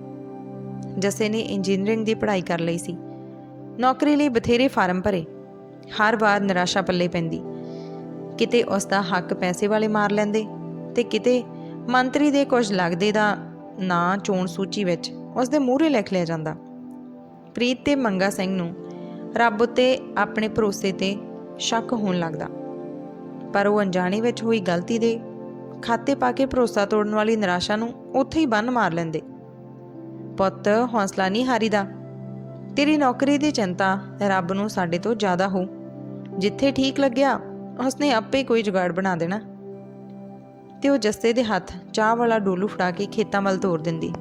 ਜਸੇ ਨੇ ਇੰਜੀਨੀਅਰਿੰਗ ਦੀ ਪੜ੍ਹਾਈ ਕਰ ਲਈ ਸੀ। ਨੌਕਰੀ ਲਈ ਬਥੇਰੇ ਫਾਰਮ ਭਰੇ। ਹਰ ਵਾਰ ਨਿਰਾਸ਼ਾ ਪੱਲੇ ਪੈਂਦੀ। ਕਿਤੇ ਉਸ ਦਾ ਹੱਕ ਪੈਸੇ ਵਾਲੇ ਮਾਰ ਲੈਂਦੇ ਤੇ ਕਿਤੇ ਮੰਤਰੀ ਦੇ ਕੁਝ ਲੱਗਦੇ ਦਾ ਨਾਂ ਚੋਣ ਸੂਚੀ ਵਿੱਚ ਉਸ ਦੇ ਮੂਹਰੇ ਲਿਖ ਲਿਆ ਜਾਂਦਾ। ਪ੍ਰੀਤ ਤੇ ਮੰਗਾ ਸਿੰਘ ਨੂੰ ਰੱਬ ਉੱਤੇ ਆਪਣੇ ਭਰੋਸੇ ਤੇ ਸ਼ੱਕ ਹੋਣ ਲੱਗਦਾ। ਪਰ ਉਹ ਅਣਜਾਣੇ ਵਿੱਚ ਹੋਈ ਗਲਤੀ ਦੇ ਖਾਤੇ ਪਾ ਕੇ ਭਰੋਸਾ ਤੋੜਨ ਵਾਲੀ ਨਿਰਾਸ਼ਾ ਨੂੰ ਉੱਥੇ ਹੀ ਬੰਨ ਮਾਰ ਲੈਂਦੇ। ਪੁੱਤ, ਹੌਸਲਾ ਨਹੀਂ ਹਾਰੀਦਾ ਤੇਰੀ ਨੌਕਰੀ ਦੀ ਚਿੰਤਾ ਰੱਬ ਨੂੰ ਸਾਡੇ ਤੋਂ ਜ਼ਿਆਦਾ ਹੋ ਜਿੱਥੇ ਠੀਕ ਲੱਗਿਆ, ਉਸਨੇ ਆਪੇ ਕੋਈ ਜੁਗਾੜ ਬਣਾ ਦੇਣਾ। ਤੇ ਉਹ ਜੱਸੇ ਦੇ ਹੱਥ ਚਾਹ ਵਾਲਾ ਡੋਲੂ ਫੜਾ ਕੇ ਖੇਤਾਂ ਵੱਲ ਤੋਰ ਦਿੰਦੀ।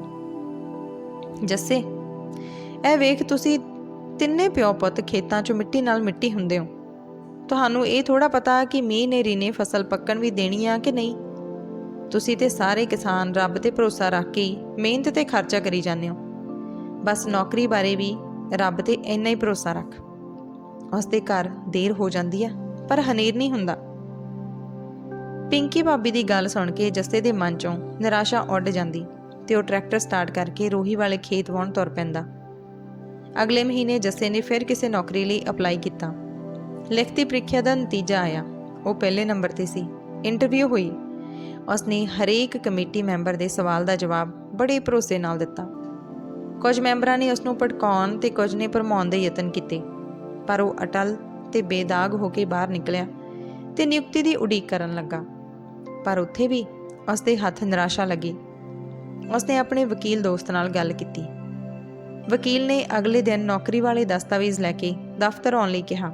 ਜੱਸੇ, ਇਹ ਵੇਖ ਤੁਸੀਂ ਤਿੰਨੇ ਪਿਓ ਪੁੱਤ ਖੇਤਾਂ 'ਚੋਂ ਮਿੱਟੀ ਨਾਲ ਮਿੱਟੀ ਹੁੰਦੇ ਹੋ। ਤੁਹਾਨੂੰ ਇਹ ਥੋੜਾ ਪਤਾ ਕਿ ਮੀਂਹ ਨੇਰੀ ਨੇ ਫਸਲ ਪੱਕਣ ਵੀ ਦੇਣੀ ਆ ਕਿ ਨਹੀਂ? ਤੁਸੀਂ ਤੇ ਸਾਰੇ ਕਿਸਾਨ ਰੱਬ ਤੇ ਭਰੋਸਾ ਰੱਖ ਕੇ ਮਿਹਨਤ ਤੇ ਖਰਚਾ ਕਰੀ ਜਾਂਦੇ ਹੋ। ਬਸ ਨੌਕਰੀ ਬਾਰੇ ਵੀ ਰੱਬ ਤੇ ਇੰਨਾ ਹੀ ਭਰੋਸਾ ਰੱਖ। ਉਸ ਦੇ ਘਰ ਦੇਰ ਹੋ ਜਾਂਦੀ ਆ, ਪਰ ਹਨੇਰ ਨਹੀਂ ਹੁੰਦਾ। ਪਿੰਕੀ ਭਾਬੀ ਦੀ ਗੱਲ ਸੁਣ ਕੇ ਜੱਸੇ ਦੇ ਮਨ ਚੋਂ ਨਿਰਾਸ਼ਾ ਉੱਡ ਜਾਂਦੀ ਤੇ ਉਹ ਟਰੈਕਟਰ ਸਟਾਰਟ ਕਰਕੇ ਰੋਹੀ ਵਾਲੇ ਖੇਤ ਵਾਉਣ ਤੁਰ ਪੈਂਦਾ। ਅਗਲੇ ਮਹੀਨੇ ਜੱਸੇ ਨੇ ਫਿਰ ਕਿਸੇ ਨੌਕਰੀ ਲਈ ਅਪਲਾਈ ਕੀਤਾ। ਲਿਖਤੀ ਪ੍ਰੀਖਿਆ ਦਾ ਨਤੀਜਾ ਆਇਆ। ਉਹ ਪਹਿਲੇ ਨੰਬਰ ਤੇ ਸੀ। ਇੰਟਰਵਿਊ ਹੋਈ। ਉਸਨੇ ਹਰੇਕ ਕਮੇਟੀ ਮੈਂਬਰ ਦੇ ਸਵਾਲ ਦਾ ਜਵਾਬ ਬੜੇ ਭਰੋਸੇ ਨਾਲ ਦਿੱਤਾ। ਕੁਝ ਮੈਂਬਰਾਂ ਨੇ ਉਸ ਨੂੰ ਭੜਕਾਉਣ ਤੇ ਕੁਝ ਨੇ ਭਰਮਾਉਣ ਦੇ ਯਤਨ ਕੀਤੇ, ਪਰ ਉਹ ਅਟਲ ਤੇ ਬੇਦਾਗ ਹੋ ਕੇ ਬਾਹਰ ਨਿਕਲਿਆ ਤੇ ਨਿਯੁਕਤੀ ਦੀ ਉਡੀਕ ਕਰਨ ਲੱਗਾ। ਪਰ ਉੱਥੇ ਵੀ ਉਸ ਦੇ ਹੱਥ ਨਿਰਾਸ਼ਾ ਲੱਗੀ। ਉਸਨੇ ਆਪਣੇ ਵਕੀਲ ਦੋਸਤ ਨਾਲ ਗੱਲ ਕੀਤੀ। ਵਕੀਲ ਨੇ ਅਗਲੇ ਦਿਨ ਨੌਕਰੀ ਵਾਲੇ ਦਸਤਾਵੇਜ਼ ਲੈ ਕੇ ਦਫ਼ਤਰ ਆਉਣ ਲਈ ਕਿਹਾ।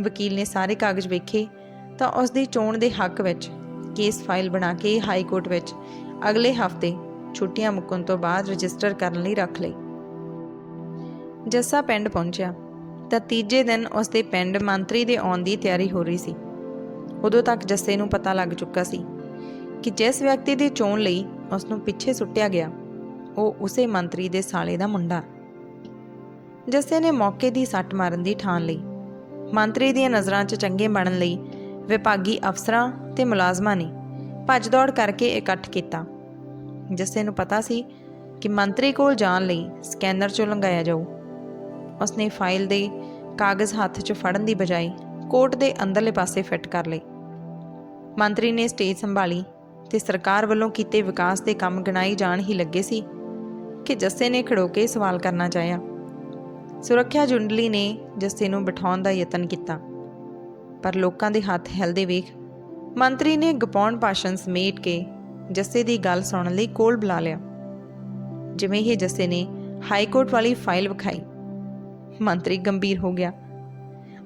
ਵਕੀਲ ਨੇ ਸਾਰੇ ਕਾਗਜ਼ ਵੇਖੇ ਤਾਂ ਉਸ ਦੀ ਚੋਣ ਦੇ ਹੱਕ ਵਿੱਚ ਕੇਸ ਫਾਈਲ ਬਣਾ ਕੇ ਹਾਈ ਕੋਰਟ ਵਿੱਚ ਅਗਲੇ ਹਫ਼ਤੇ ਛੁੱਟੀਆਂ ਮੁੱਕਣ ਤੋਂ ਬਾਅਦ ਰਜਿਸਟਰ ਕਰਨ ਲਈ ਰੱਖ ਲਈ। ਜੱਸਾ ਪਿੰਡ ਪਹੁੰਚਿਆ ਤਾਂ ਤੀਜੇ ਦਿਨ ਉਸ ਦੇ ਪਿੰਡ ਮੰਤਰੀ ਦੇ ਆਉਣ ਦੀ ਤਿਆਰੀ ਹੋ ਰਹੀ ਸੀ। ਉਦੋਂ ਤੱਕ ਜੱਸੇ ਨੂੰ ਪਤਾ ਲੱਗ ਚੁੱਕਾ ਸੀ ਕਿ ਜਿਸ ਵਿਅਕਤੀ ਦੀ ਚੋਣ ਲਈ ਉਸ ਨੂੰ ਪਿੱਛੇ ਸੁੱਟਿਆ ਗਿਆ, ਉਹ ਉਸੇ ਮੰਤਰੀ ਦੇ ਸਾਲੇ ਦਾ ਮੁੰਡਾ। ਜੱਸੇ ਨੇ ਮੌਕੇ ਦੀ ਸੱਟ ਮਾਰਨ ਦੀ ਠਾਣ ਲਈ। ਮੰਤਰੀ ਦੀਆਂ ਨਜ਼ਰਾਂ 'ਚ ਚੰਗੇ ਬਣਨ ਲਈ ਵਿਭਾਗੀ ਅਫਸਰਾਂ ਤੇ ਮੁਲਾਜ਼ਮਾਂ ਨੇ ਭੱਜ ਦੌੜ ਕਰਕੇ ਇਕੱਠ ਕੀਤਾ, ਜੱਸੇ ਨੂੰ ਪਤਾ ਸੀ ਕਿ ਮੰਤਰੀ ਕੋਲ ਜਾਣ ਲਈ ਸਕੈਨਰ 'ਚੋਂ ਲੰਘਾਇਆ ਜਾਊ। ਉਸਨੇ ਫਾਈਲ ਦੇ ਕਾਗਜ਼ ਹੱਥ 'ਚ ਫੜਨ ਦੀ ਬਜਾਏ ਕੋਟ ਦੇ ਅੰਦਰਲੇ ਪਾਸੇ ਫਿੱਟ ਕਰ ਲਈ ਮੰਤਰੀ ਨੇ ਸਟੇਜ ਸੰਭਾਲੀ ਤੇ ਸਰਕਾਰ ਵੱਲੋਂ ਕੀਤੇ ਵਿਕਾਸ ਦੇ ਕੰਮ ਗਿਣਾਈ ਜਾਣ ਹੀ ਲੱਗੇ ਸੀ ਕਿ ਜੱਸੇ ਨੇ ਖੜੋ ਕੇ ਸਵਾਲ ਕਰਨਾ ਚਾਹਿਆ। ਸੁਰੱਖਿਆ ਜੁੰਡਲੀ ਨੇ ਜੱਸੇ ਨੂੰ ਬਿਠਾਉਣ ਦਾ ਯਤਨ ਕੀਤਾ, ਪਰ ਲੋਕਾਂ ਦੇ ਹੱਥ ਹਿਲਦੇ ਵੇਖ ਮੰਤਰੀ ਨੇ ਗਪੌਣ ਭਾਸ਼ਣ ਸਮੇਟ ਕੇ ਜੱਸੇ ਦੀ ਗੱਲ ਸੁਣਨ ਲਈ ਕੋਲ ਬੁਲਾ ਲਿਆ। ਜਿਵੇਂ ਹੀ ਜੱਸੇ ਨੇ ਹਾਈ ਕੋਰਟ ਵਾਲੀ ਫਾਈਲ ਵਿਖਾਈ, ਮੰਤਰੀ ਗੰਭੀਰ ਹੋ ਗਿਆ।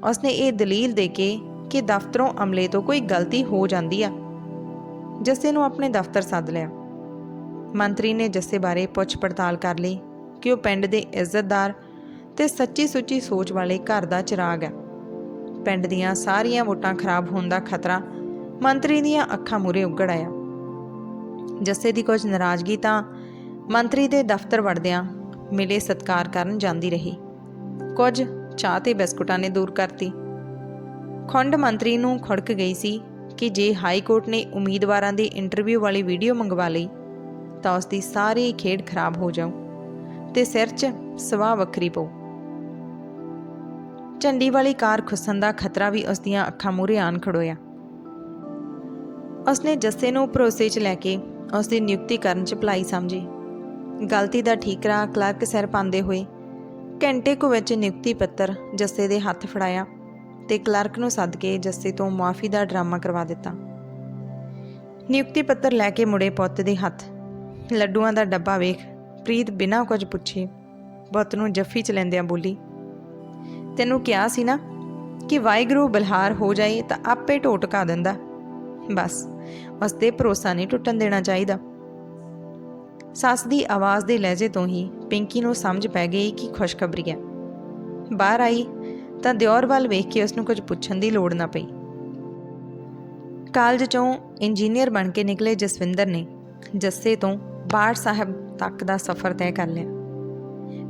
ਉਸਨੇ ਇਹ ਦਲੀਲ ਦੇ ਕੇ ਕਿ ਦਫ਼ਤਰੋਂ ਅਮਲੇ ਤੋਂ ਕੋਈ ਗਲਤੀ ਹੋ ਜਾਂਦੀ ਆ। ਜੱਸੇ ਨੂੰ ਆਪਣੇ ਦਫ਼ਤਰ ਸੱਦ ਲਿਆ। ਮੰਤਰੀ ਨੇ ਜੱਸੇ ਬਾਰੇ ਪੁੱਛ ਪੜਤਾਲ ਕਰ ਲਈ ਕਿ ਉਹ ਪਿੰਡ ਦੇ ਇੱਜ਼ਤਦਾਰ ਤੇ ਸੱਚੀ ਸੁੱਚੀ ਸੋਚ ਵਾਲੇ ਘਰ ਦਾ ਚਿਰਾਗ ਹੈ ਪਿੰਡ ਦੀਆਂ ਸਾਰੀਆਂ ਵੋਟਾਂ ਖਰਾਬ ਹੋਣ ਦਾ ਖਤਰਾ ਮੰਤਰੀ ਦੀਆਂ ਅੱਖਾਂ ਮੂਰੇ ਉੱਗੜ ਆਇਆ। ਜੱਸੇ ਦੀ ਕੁਝ ਨਾਰਾਜ਼ਗੀ ਤਾਂ ਮੰਤਰੀ ਦੇ ਦਫ਼ਤਰ ਵੜਦਿਆਂ ਮਿਲੇ ਸਤਕਾਰ ਕਰਨ ਜਾਂਦੀ ਰਹੀ। ਕੁਝ ਚਾਹ ਤੇ ਬਿਸਕੁਟਾਂ ਨੇ ਦੂਰ ਕਰਤੀ। ਖੰਡ ਮੰਤਰੀ ਨੂੰ ਖੜਕ ਗਈ ਸੀ ਕਿ ਜੇ ਹਾਈ ਕੋਰਟ ਨੇ ਉਮੀਦਵਾਰਾਂ ਦੀ ਇੰਟਰਵਿਊ ਵਾਲੀ ਵੀਡੀਓ ਮੰਗਵਾ ਲਈ, ਤਾਂ ਉਸ ਦੀ ਸਾਰੀ ਖੇਡ ਖਰਾਬ ਹੋ ਜਾਊ ਤੇ ਸਿਰ 'ਚ ਸਵਾਹ ਵੱਖਰੀ ਪਊ। ਝੰਡੀ ਵਾਲੀ ਕਾਰ ਖੁੱਸਣ ਦਾ ਖਤਰਾ ਵੀ ਉਸ ਦੀਆਂ ਅੱਖਾਂ ਮੂਹਰੇ ਆਣ ਖੜੋਇਆ। ਉਸਨੇ ਜੱਸੇ ਨੂੰ ਭਰੋਸੇ 'ਚ ਲੈ ਕੇ ਉਸ ਦੀ ਨਿਯੁਕਤੀ ਕਰਨ 'ਚ ਭਲਾਈ ਸਮਝੀ। ਗਲਤੀ ਦਾ ਠੀਕਰਾ ਕਲਰਕ ਸਿਰ ਪਾਉਂਦੇ ਹੋਏ ਘੰਟੇ ਕੁ ਵਿੱਚ ਨਿਯੁਕਤੀ ਪੱਤਰ ਜੱਸੇ ਦੇ ਹੱਥ ਫੜਾਇਆ ਤੇ ਕਲਰਕ ਨੂੰ ਸੱਦ ਕੇ ਜੱਸੇ ਤੋਂ ਮਾਫੀ ਦਾ ਡਰਾਮਾ ਕਰਵਾ ਦਿੱਤਾ। ਨਿਯੁਕਤੀ ਪੱਤਰ ਲੈ ਕੇ ਮੁੜੇ ਪੁੱਤ ਦੇ ਹੱਥ। ਲੱਡੂਆਂ ਦਾ ਡੱਬਾ ਵੇਖ ਪ੍ਰੀਤ ਬਿਨਾਂ ਕੁਝ ਪੁੱਛੇ ਪੁੱਤ ਨੂੰ ਜੱਫੀ ਚ ਲੈਂਦਿਆਂ ਬੋਲੀ, ਤੈਨੂੰ ਕਿਹਾ ਸੀ ਨਾ ਕਿ ਵਾਹਿਗੁਰੂ ਬਲਹਾਰ ਹੋ ਜਾਏ ਤਾਂ ਆਪੇ ਟੋਟਕਾ ਦਿੰਦਾ। ਬਸ। ਉਸ ਤੇ ਭਰੋਸਾ ਨਹੀਂ ਟੁੱਟਣ ਦੇਣਾ ਚਾਹੀਦਾ। ਸੱਸ ਦੀ ਆਵਾਜ਼ ਦੇ ਲਹਿਜੇ ਤੋਂ ਹੀ ਪਿੰਕੀ ਨੂੰ ਸਮਝ ਪੈ ਗਈ ਕਿ ਖੁਸ਼ਖਬਰੀ ਹੈ। ਬਾਹਰ ਆਈ ਤਾਂ ਦਿਓਰ ਵੱਲ ਵੇਖ ਕੇ ਉਸ ਨੂੰ ਕੁਝ ਪੁੱਛਣ ਦੀ ਲੋੜ ਨਾ ਪਈ। ਕਾਲਜ ਚੋਂ ਇੰਜੀਨੀਅਰ ਬਣ ਕੇ ਨਿਕਲੇ ਜਸਵਿੰਦਰ ਨੇ ਜੱਸੇ ਤੋਂ ਬਾੜ ਸਾਹਿਬ ਤੱਕ ਦਾ ਸਫ਼ਰ ਤੈਅ ਕਰ ਲਿਆ।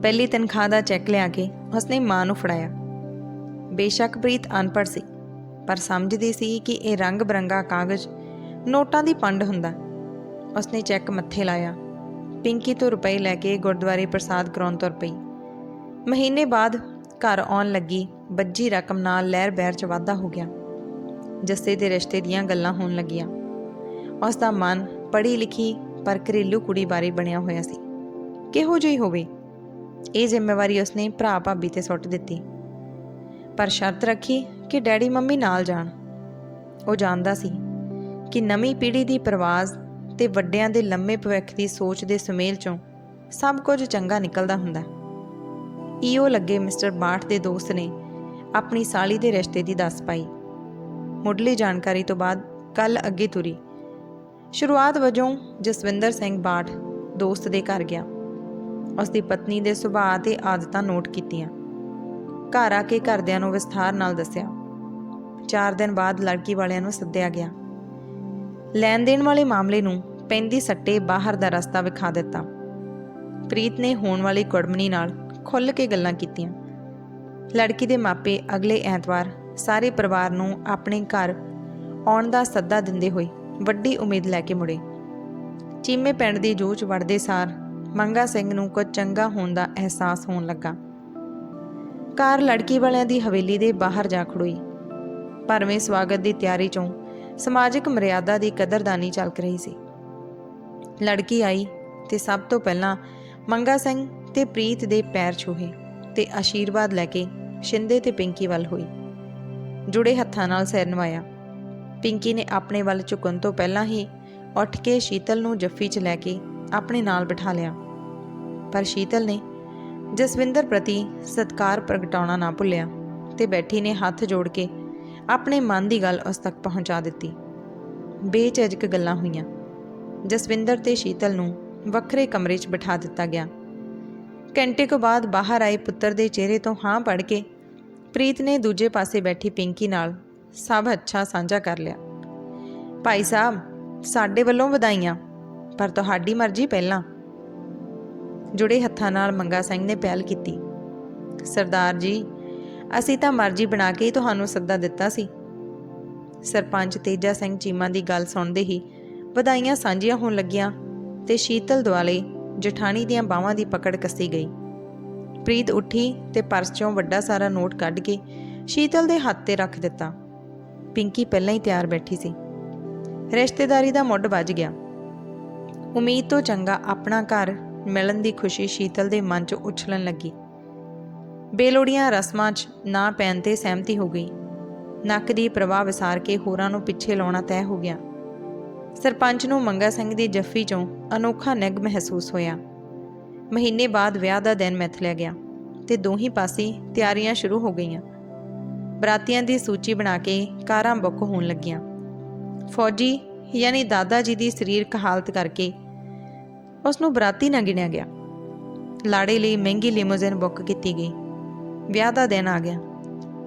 ਪਹਿਲੀ ਤਨਖਾਹ ਦਾ ਚੈੱਕ ਲਿਆ ਕੇ ਉਸਨੇ ਮਾਂ ਨੂੰ ਫੜਾਇਆ। ਬੇਸ਼ੱਕ ਪ੍ਰੀਤ ਅਨਪੜ੍ਹ ਸੀ, ਪਰ ਸਮਝਦੀ ਸੀ ਕਿ ਇਹ ਰੰਗ ਬਰੰਗਾ ਕਾਗਜ਼ ਨੋਟਾਂ ਦੀ ਪੰਡ ਹੁੰਦਾ। ਉਸਨੇ ਚੈੱਕ ਮੱਥੇ ਲਾਇਆ। ਪਿੰਕੀ ਤੋਂ ਰੁਪਏ ਲੈ ਕੇ ਗੁਰਦੁਆਰੇ ਪ੍ਰਸਾਦ ਕਰਾਉਣ ਤੁਰ ਪਈ। ਮਹੀਨੇ ਬਾਅਦ ਘਰ ਆਉਣ ਲੱਗੀ, ਬੱਜੀ ਰਕਮ ਨਾਲ ਲਹਿਰ ਬਹਿਰ ਚ ਵਾਧਾ ਹੋ ਗਿਆ। ਜੱਸੇ ਦੇ ਰਿਸ਼ਤੇ ਦੀਆਂ ਗੱਲਾਂ ਹੋਣ ਲੱਗੀਆਂ। ਉਸ ਦਾ ਮਨ ਪੜ੍ਹੀ ਲਿਖੀ ਪਰ ਘਰੇਲੂ ਕੁੜੀ ਬਾਰੇ ਬਣਿਆ ਹੋਇਆ ਸੀ। ਕਿਹੋ ਜਿਹੀ ਹੋਵੇ? ਇਹ ਜ਼ਿੰਮੇਵਾਰੀ ਉਸਨੇ ਭਰਾ ਭਾਬੀ ਤੇ ਸੁੱਟ ਦਿੱਤੀ। ਪਰ ਸ਼ਰਤ ਰੱਖੀ ਕਿ ਡੈਡੀ ਮੰਮੀ ਨਾਲ ਜਾਣ। ਉਹ ਜਾਣਦਾ ਸੀ ਕਿ ਨਵੀਂ ਪੀੜ੍ਹੀ ਦੀ ਪਰਵਾਜ਼ ਤੇ ਵੱਡਿਆਂ ਦੇ ਲੰਮੇ ਭਵਿੱਖ ਦੀ ਸੋਚ ਦੇ ਸੁਮੇਲ ਚੋਂ ਸਭ ਕੁਝ ਚੰਗਾ ਨਿਕਲਦਾ ਹੁੰਦਾ। ਈਓ ਲੱਗੇ ਮਿਸਟਰ ਬਾਠ ਦੇ ਦੋਸਤ ਨੇ ਆਪਣੀ ਸਾਲੀ ਦੇ ਰਿਸ਼ਤੇ ਦੀ ਦੱਸ ਪਾਈ। ਮੁੱਢਲੀ ਜਾਣਕਾਰੀ ਤੋਂ ਬਾਅਦ ਕੱਲ ਅੱਗੇ ਤੁਰੀ। ਸ਼ੁਰੂਆਤ ਵਜੋਂ ਜਸਵਿੰਦਰ ਸਿੰਘ ਬਾਠ ਦੋਸਤ ਦੇ ਘਰ ਗਿਆ। ਉਸ ਦੀ ਪਤਨੀ ਦੇ ਸੁਭਾਅ ਤੇ ਆਦਤਾਂ ਨੋਟ ਕੀਤੀਆਂ। ਘਰ ਆ ਕੇ ਘਰਦਿਆਂ ਨੂੰ ਵਿਸਥਾਰ ਨਾਲ ਦੱਸਿਆ। 4 ਦਿਨ ਬਾਅਦ ਲੜਕੀ ਵਾਲਿਆਂ ਨੂੰ ਸੱਦਿਆ ਗਿਆ। ਲੈਣ ਦੇਣ ਵਾਲੇ ਮਾਮਲੇ ਨੂੰ ਪੈਂਦੀ ਸੱਟੇ ਬਾਹਰ ਦਾ ਰਸਤਾ ਵਿਖਾ ਦਿੱਤਾ। ਪ੍ਰੀਤ ਨੇ ਹੋਣ ਵਾਲੀ ਕੁੜਮਣੀ ਨਾਲ ਖੁੱਲ੍ਹ ਕੇ ਗੱਲਾਂ ਕੀਤੀਆਂ। ਲੜਕੀ ਦੇ ਮਾਪੇ ਅਗਲੇ ਐਤਵਾਰ ਸਾਰੇ ਪਰਿਵਾਰ ਨੂੰ ਆਪਣੇ ਘਰ ਆਉਣ ਦਾ ਸੱਦਾ ਦਿੰਦੇ ਹੋਏ ਵੱਡੀ ਉਮੀਦ ਲੈ ਕੇ ਮੁੜੇ। ਚੀਮੇ ਪਿੰਡ ਦੀ ਜੂਝ ਵੜਦੇ ਸਾਰ ਮੰਗਾ ਸਿੰਘ ਨੂੰ ਕੁਝ ਚੰਗਾ ਹੋਣ ਦਾ ਅਹਿਸਾਸ ਹੋਣ ਲੱਗਾ। ਕਾਰ ਲੜਕੀ ਵਾਲਿਆਂ ਦੀ ਹਵੇਲੀ ਦੇ ਬਾਹਰ ਜਾ ਖੜੋਈ। ਭਰਵੇਂ ਸਵਾਗਤ ਦੀ ਤਿਆਰੀ ਚੋਂ ਸਮਾਜਿਕ ਮਰਿਆਦਾ ਦੀ ਕਦਰਦਾਨੀ ਚੱਲਕ ਰਹੀ ਸੀ। ਲੜਕੀ ਆਈ ਤੇ ਸਭ ਤੋਂ ਪਹਿਲਾਂ ਮੰਗਾ ਸਿੰਘ ਤੇ ਪ੍ਰੀਤ ਦੇ ਪੈਰ ਛੂਹੇ ਤੇ ਆਸ਼ੀਰਵਾਦ ਲੈ ਕੇ ਸ਼ਿੰਦੇ ਤੇ ਪਿੰਕੀ ਵੱਲ ਹੋਈ। ਜੁੜੇ ਹੱਥਾਂ ਨਾਲ ਸਿਰ ਨਵਾਇਆ। ਪਿੰਕੀ ਨੇ ਆਪਣੇ ਵੱਲ ਝੁਕਣ ਤੋਂ ਪਹਿਲਾਂ ਹੀ ਉੱਠ ਕੇ ਸ਼ੀਤਲ ਨੂੰ ਜੱਫੀ 'ਚ ਲੈ ਕੇ ਆਪਣੇ ਨਾਲ ਬਿਠਾ ਲਿਆ। ਪਰ ਸ਼ੀਤਲ ਨੇ ਜਸਵਿੰਦਰ ਪ੍ਰਤੀ ਸਤਕਾਰ ਪ੍ਰਗਟਾਉਣਾ ਨਾ ਭੁੱਲਿਆ ਤੇ ਬੈਠੀ ਨੇ ਹੱਥ ਜੋੜ ਕੇ ਆਪਣੇ ਮਨ ਦੀ ਗੱਲ ਉਸ ਤੱਕ ਪਹੁੰਚਾ ਦਿੱਤੀ। ਬੇਝਿਜਕ ਗੱਲਾਂ ਹੋਈਆਂ। ਜਸਵਿੰਦਰ ਤੇ ਸ਼ੀਤਲ ਨੂੰ ਵੱਖਰੇ ਕਮਰੇ 'ਚ ਬਿਠਾ ਦਿੱਤਾ ਗਿਆ। ਘੰਟੇ ਤੋਂ ਬਾਅਦ ਬਾਹਰ ਆਏ ਪੁੱਤਰ ਦੇ ਚਿਹਰੇ ਤੋਂ ਹਾਂ ਪੜ ਕੇ ਪ੍ਰੀਤ ਨੇ ਦੂਜੇ ਪਾਸੇ ਬੈਠੀ ਪਿੰਕੀ ਨਾਲ ਸਭ ਅੱਛਾ ਸਾਂਝਾ ਕਰ ਲਿਆ। ਭਾਈ ਸਾਹਿਬ, ਸਾਡੇ ਵੱਲੋਂ ਵਧਾਈਆਂ, ਪਰ ਤੁਹਾਡੀ ਮਰਜ਼ੀ ਪਹਿਲਾਂ। ਜੁੜੇ ਹੱਥਾਂ ਨਾਲ ਮੰਗਾ ਸਿੰਘ ਨੇ ਪਹਿਲ ਕੀਤੀ। ਸਰਦਾਰ ਜੀ ਅਸੀਂ ਤਾਂ ਮਰਜ਼ੀ ਬਣਾ ਕੇ ਹੀ ਤੁਹਾਨੂੰ ਸੱਦਾ ਦਿੱਤਾ ਸੀ। ਸਰਪੰਚ ਤੇਜਾ ਸਿੰਘ ਚੀਮਾ ਦੀ ਗੱਲ ਸੁਣਦੇ ਹੀ ਵਧਾਈਆਂ ਸਾਂਝੀਆਂ ਹੋਣ ਲੱਗੀਆਂ ਤੇ ਸ਼ੀਤਲ ਦੁਆਲੇ ਜਠਾਣੀ ਦੀਆਂ ਬਾਹਾਂ ਦੀ ਪਕੜ ਕੱਸੀ ਗਈ। ਪ੍ਰੀਤ ਉੱਠੀ ਤੇ ਪਰਸ ਚੋਂ ਵੱਡਾ ਸਾਰਾ ਨੋਟ ਕੱਢ ਕੇ ਸ਼ੀਤਲ ਦੇ ਹੱਥ ਤੇ ਰੱਖ ਦਿੱਤਾ। ਪਿੰਕੀ ਪਹਿਲਾਂ ਹੀ ਤਿਆਰ ਬੈਠੀ ਸੀ। ਰਿਸ਼ਤੇਦਾਰੀ ਦਾ ਮੁੱਢ ਵੱਜ ਗਿਆ। ਉਮੀਦ ਤੋਂ ਚੰਗਾ ਆਪਣਾ ਘਰ ਮਿਲਣ ਦੀ ਖੁਸ਼ੀ ਸ਼ੀਤਲ ਦੇ ਮਨ 'ਚ ਉਛਲਣ ਲੱਗੀ। ਬੇਲੋੜੀਆਂ ਰਸਮਾਂ 'ਚ ਨਾ ਪੈਣ ਤੇ ਸਹਿਮਤੀ ਹੋ ਗਈ। ਨੱਕ ਦੀ ਪ੍ਰਵਾਹ ਵਿਸਾਰ ਕੇ ਹੋਰਾਂ ਨੂੰ ਪਿੱਛੇ ਲਾਉਣਾ ਤੈਅ ਹੋ ਗਿਆ। ਸਰਪੰਚ ਨੂੰ ਮੰਗਾ ਸਿੰਘ ਦੀ ਜੱਫੀ 'ਚੋਂ ਅਨੋਖਾ ਨਿੱਘ ਮਹਿਸੂਸ ਹੋਇਆ। ਮਹੀਨੇ ਬਾਅਦ ਵਿਆਹ ਦਾ ਦਿਨ ਮਿਥ ਲਿਆ ਗਿਆ ਤੇ ਦੋਹੀਂ ਪਾਸੇ ਤਿਆਰੀਆਂ ਸ਼ੁਰੂ ਹੋ ਗਈਆਂ। ਬਰਾਤੀਆਂ ਦੀ ਸੂਚੀ ਬਣਾ ਕੇ ਕਾਰਾਂ ਬੁੱਕ ਹੋਣ ਲੱਗੀਆਂ। ਫੌਜੀ ਯਾਨੀ ਦਾਦਾ ਜੀ ਦੀ ਸਰੀਰਕ ਹਾਲਤ ਕਰਕੇ ਉਸ ਨੂੰ ਬਰਾਤੀ ਨਾ ਗਿਣਿਆ ਗਿਆ। ਲਾੜੇ ਲਈ ਮਹਿੰਗੀ ਲਿਮੋਜ਼ਿਨ ਬੁੱਕ ਕੀਤੀ ਗਈ। ਵਿਆਹ ਦਾ ਦਿਨ ਆ ਗਿਆ।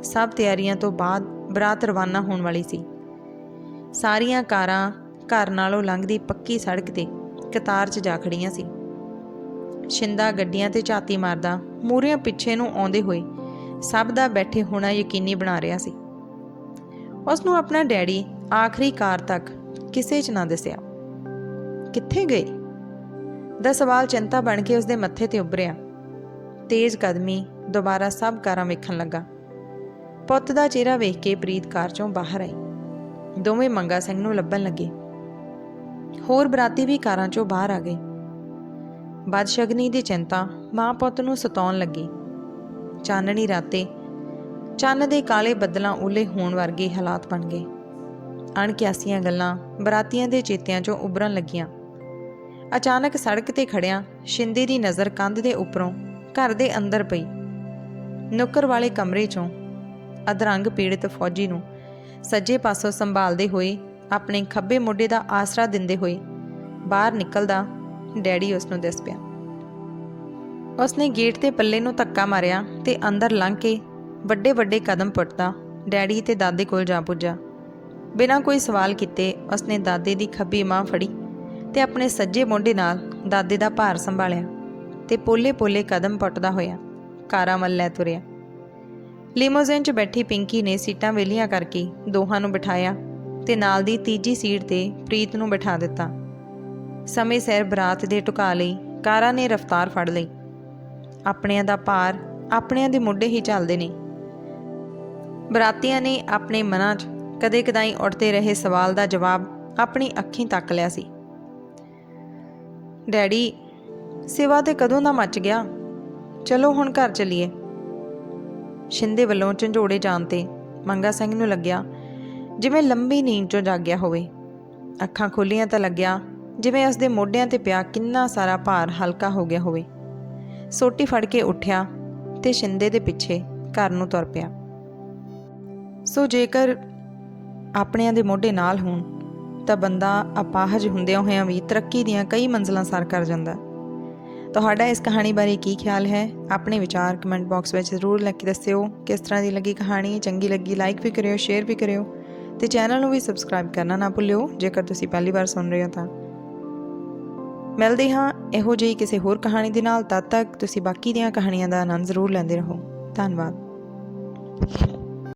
ਸਭ ਤਿਆਰੀਆਂ ਤੋਂ ਬਾਅਦ ਬਰਾਤ ਰਵਾਨਾ ਹੋਣ ਵਾਲੀ ਸੀ। ਸਾਰੀਆਂ ਕਾਰਾਂ ਘਰ ਨਾਲੋਂ ਲੰਘਦੀ ਪੱਕੀ ਸੜਕ ਤੇ ਕਤਾਰ 'ਚ ਜਾ ਖੜੀਆਂ ਸੀ। ਸ਼ਿੰਦਾ ਗੱਡੀਆਂ ਤੇ ਝਾਤੀ ਮਾਰਦਾ ਮੂਹਰਿਆਂ ਪਿੱਛੇ ਨੂੰ ਆਉਂਦੇ ਹੋਏ ਸਭ ਦਾ ਬੈਠੇ ਹੋਣਾ ਯਕੀਨੀ ਬਣਾ ਰਿਹਾ ਸੀ। ਉਸ ਨੂੰ ਆਪਣਾ ਡੈਡੀ ਆਖਰੀ ਕਾਰ ਤੱਕ ਕਿਸੇ 'ਚ ਨਾ ਦਿਸਿਆ। ਕਿੱਥੇ ਗਏ? ਦਾ ਸਵਾਲ ਚਿੰਤਾ ਬਣ ਕੇ ਉਸਦੇ ਮੱਥੇ ਤੇ ਉੱਭਰਿਆ। ਤੇਜ਼ ਕਦਮੀ ਦੁਬਾਰਾ ਸਭ ਕਾਰਾਂ ਵੇਖਣ ਲੱਗਾ। ਪੁੱਤ ਦਾ ਚਿਹਰਾ ਵੇਖ ਕੇ ਪ੍ਰੀਤ ਕਾਰ ਚੋਂ ਬਾਹਰ ਆਈ। ਦੋਵੇਂ ਮੰਗਾ ਸਿੰਘ ਨੂੰ ਲੱਭਣ ਲੱਗੇ। ਹੋਰ ਬਰਾਤੀ ਵੀ ਕਾਰਾਂ ਚੋਂ ਬਾਹਰ ਆ ਗਏ। ਬਦਸ਼ਗਨੀ ਦੀ ਚਿੰਤਾ ਮਾਂ ਪੁੱਤ ਨੂੰ ਸਤਾਉਣ ਲੱਗੀ। ਚਾਨਣੀ ਰਾਤੇ ਚੰਨ ਦੇ ਕਾਲੇ ਬੱਦਲਾਂ ਉਲੇ ਹੋਣ ਵਰਗੇ ਹਾਲਾਤ ਬਣ ਗਏ। ਅਣਕਿਆਸੀਆਂ ਗੱਲਾਂ ਬਰਾਤੀਆਂ ਦੇ ਚੇਤਿਆਂ 'ਚੋਂ ਉਭਰਨ ਲੱਗੀਆਂ। ਅਚਾਨਕ ਸੜਕ ਤੇ ਖੜਿਆ ਸ਼ਿੰਦੇ ਦੀ ਨਜ਼ਰ ਕੰਧ ਦੇ ਉੱਪਰੋਂ ਘਰ ਦੇ ਅੰਦਰ ਪਈ। ਨੁੱਕਰ ਵਾਲੇ ਕਮਰੇ 'ਚੋਂ ਅਧਰੰਗ ਪੀੜਿਤ ਫੌਜੀ ਨੂੰ ਸੱਜੇ ਪਾਸੋਂ ਸੰਭਾਲਦੇ ਹੋਏ ਆਪਣੇ ਖੱਬੇ ਮੋਢੇ ਦਾ ਆਸਰਾ ਦਿੰਦੇ ਹੋਏ ਬਾਹਰ ਨਿਕਲਦਾ ਡੈਡੀ ਉਸ ਨੂੰ ਦਿਸ ਪਿਆ। ਉਸਨੇ ਗੇਟ ਤੇ ਪੱਲੇ ਨੂੰ ਧੱਕਾ ਮਾਰਿਆ ਤੇ ਅੰਦਰ ਲੰਘ ਕੇ ਵੱਡੇ ਵੱਡੇ ਕਦਮ ਪੁੱਟਦਾ ਡੈਡੀ ਤੇ ਦਾਦੇ ਕੋਲ ਜਾ ਪੁੱਜਾ। ਬਿਨਾਂ ਕੋਈ ਸਵਾਲ ਕੀਤੇ ਉਸਨੇ ਦਾਦੇ ਦੀ ਖੱਬੀ ਬਾਂਹ ਫੜੀ ਤੇ ਆਪਣੇ ਸੱਜੇ ਮੋਢੇ ਨਾਲ ਦਾਦੇ ਦਾ ਭਾਰ ਸੰਭਾਲਿਆ। ਤੇ ਪੋਲੇ-ਪੋਲੇ ਕਦਮ ਪੁੱਟਦਾ ਹੋਇਆ, ਕਾਰਾਂ ਵੱਲ ਲੈ ਤੁਰਿਆ। ਲਿਮੋਜ਼ਿਨ 'ਚ ਬੈਠੀ ਪਿੰਕੀ ਨੇ ਸੀਟਾਂ ਵੇਲੀਆਂ ਕਰਕੇ ਦੋਹਾਂ ਨੂੰ ਬਿਠਾਇਆ ਤੇ ਨਾਲ ਦੀ ਤੀਜੀ ਸੀਟ ਤੇ ਪ੍ਰੀਤ ਨੂੰ ਬਿਠਾ ਦਿੱਤਾ। ਸਮੇਂ ਸਿਰ ਬਰਾਤ ਦੇ ਟੁਕਾ ਲਈ, ਕਾਰਾਂ ਨੇ ਰਫ਼ਤਾਰ ਫੜ ਲਈ। ਆਪਣਿਆਂ ਦਾ ਭਾਰ ਆਪਣਿਆਂ ਦੇ ਮੋਢੇ ਹੀ ਚੱਲਦੇ ਨੇ। ਬਰਾਤੀਆਂ ਨੇ ਆਪਣੇ ਮਨਾਂ 'ਚ ਕਦੇ ਕਦਾਈ ਉੱਠਦੇ ਰਹੇ ਸਵਾਲ ਦਾ ਜਵਾਬ ਆਪਣੀ ਅੱਖੀਂ ਤੱਕ ਲਿਆ ਸੀ। ਡੈਡੀ ਸਿਵਾ ਤੇ ਕਦੋਂ ਦਾ ਮੱਚ ਗਿਆ? ਚਲੋ ਹੁਣ ਘਰ ਚਲੀਏ। ਸ਼ਿੰਦੇ ਵੱਲੋਂ ਝੰਜੋੜੇ ਜਾਣ ਤੇ ਮੰਗਾ ਸਿੰਘ ਨੂੰ ਲੱਗਿਆ ਜਿਵੇਂ ਲੰਬੀ ਨੀਂਦ 'ਚੋਂ ਜਾਗਿਆ ਹੋਵੇ। ਅੱਖਾਂ ਖੋਲੀਆਂ ਤਾਂ ਲੱਗਿਆ ਜਿਵੇਂ ਉਸ ਦੇ ਮੋਢਿਆਂ ਤੇ ਪਿਆ ਕਿੰਨਾ ਸਾਰਾ ਭਾਰ ਹਲਕਾ ਹੋ ਗਿਆ ਹੋਵੇ। ਸੋਟੀ ਫੜ ਕੇ ਉੱਠਿਆ ਤੇ ਸ਼ਿੰਦੇ ਦੇ ਪਿੱਛੇ ਘਰ ਨੂੰ ਤੁਰ ਪਿਆ। ਸੋ ਜੇਕਰ ਆਪਣਿਆਂ ਦੇ ਮੋਢੇ ਨਾਲ ਹੋਣ ਤਾਂ ਬੰਦਾ ਅਪਾਹਜ ਹੁੰਦਿਆਂ ਹੋਇਆਂ ਵੀ ਤਰੱਕੀ ਦੀਆਂ ਕਈ ਮੰਜ਼ਲਾਂ ਸਰ ਕਰ ਜਾਂਦਾ। ਤੁਹਾਡਾ ਇਸ ਕਹਾਣੀ ਬਾਰੇ ਕੀ ਖਿਆਲ ਹੈ? ਆਪਣੇ ਵਿਚਾਰ ਕਮੈਂਟ ਬਾਕਸ ਵਿੱਚ ਜ਼ਰੂਰ ਲਿਖ ਕੇ ਦੱਸਿਓ। ਕਿਸ ਤਰ੍ਹਾਂ ਦੀ ਲੱਗੀ ਕਹਾਣੀ? ਚੰਗੀ ਲੱਗੀ ਲਾਈਕ ਵੀ ਕਰਿਓ ਸ਼ੇਅਰ ਵੀ ਕਰਿਓ। ਤੇ ਚੈਨਲ ਨੂੰ ਵੀ ਸਬਸਕ੍ਰਾਈਬ ਕਰਨਾ ਨਾ ਭੁੱਲਿਓ, ਜੇਕਰ ਤੁਸੀਂ ਪਹਿਲੀ ਵਾਰ ਸੁਣ ਰਹੇ ਹੋ ਤਾਂ। ਮਿਲਦੇ ਹਾਂ ਇਹੋ ਜਿਹੀ ਕਿਸੇ ਹੋਰ ਕਹਾਣੀ ਦੇ ਨਾਲ। ਤਦ ਤੱਕ ਤੁਸੀਂ ਬਾਕੀ ਦੀਆਂ ਕਹਾਣੀਆਂ ਦਾ ਆਨੰਦ ਜ਼ਰੂਰ ਲੈਂਦੇ ਰਹੋ। ਧੰਨਵਾਦ।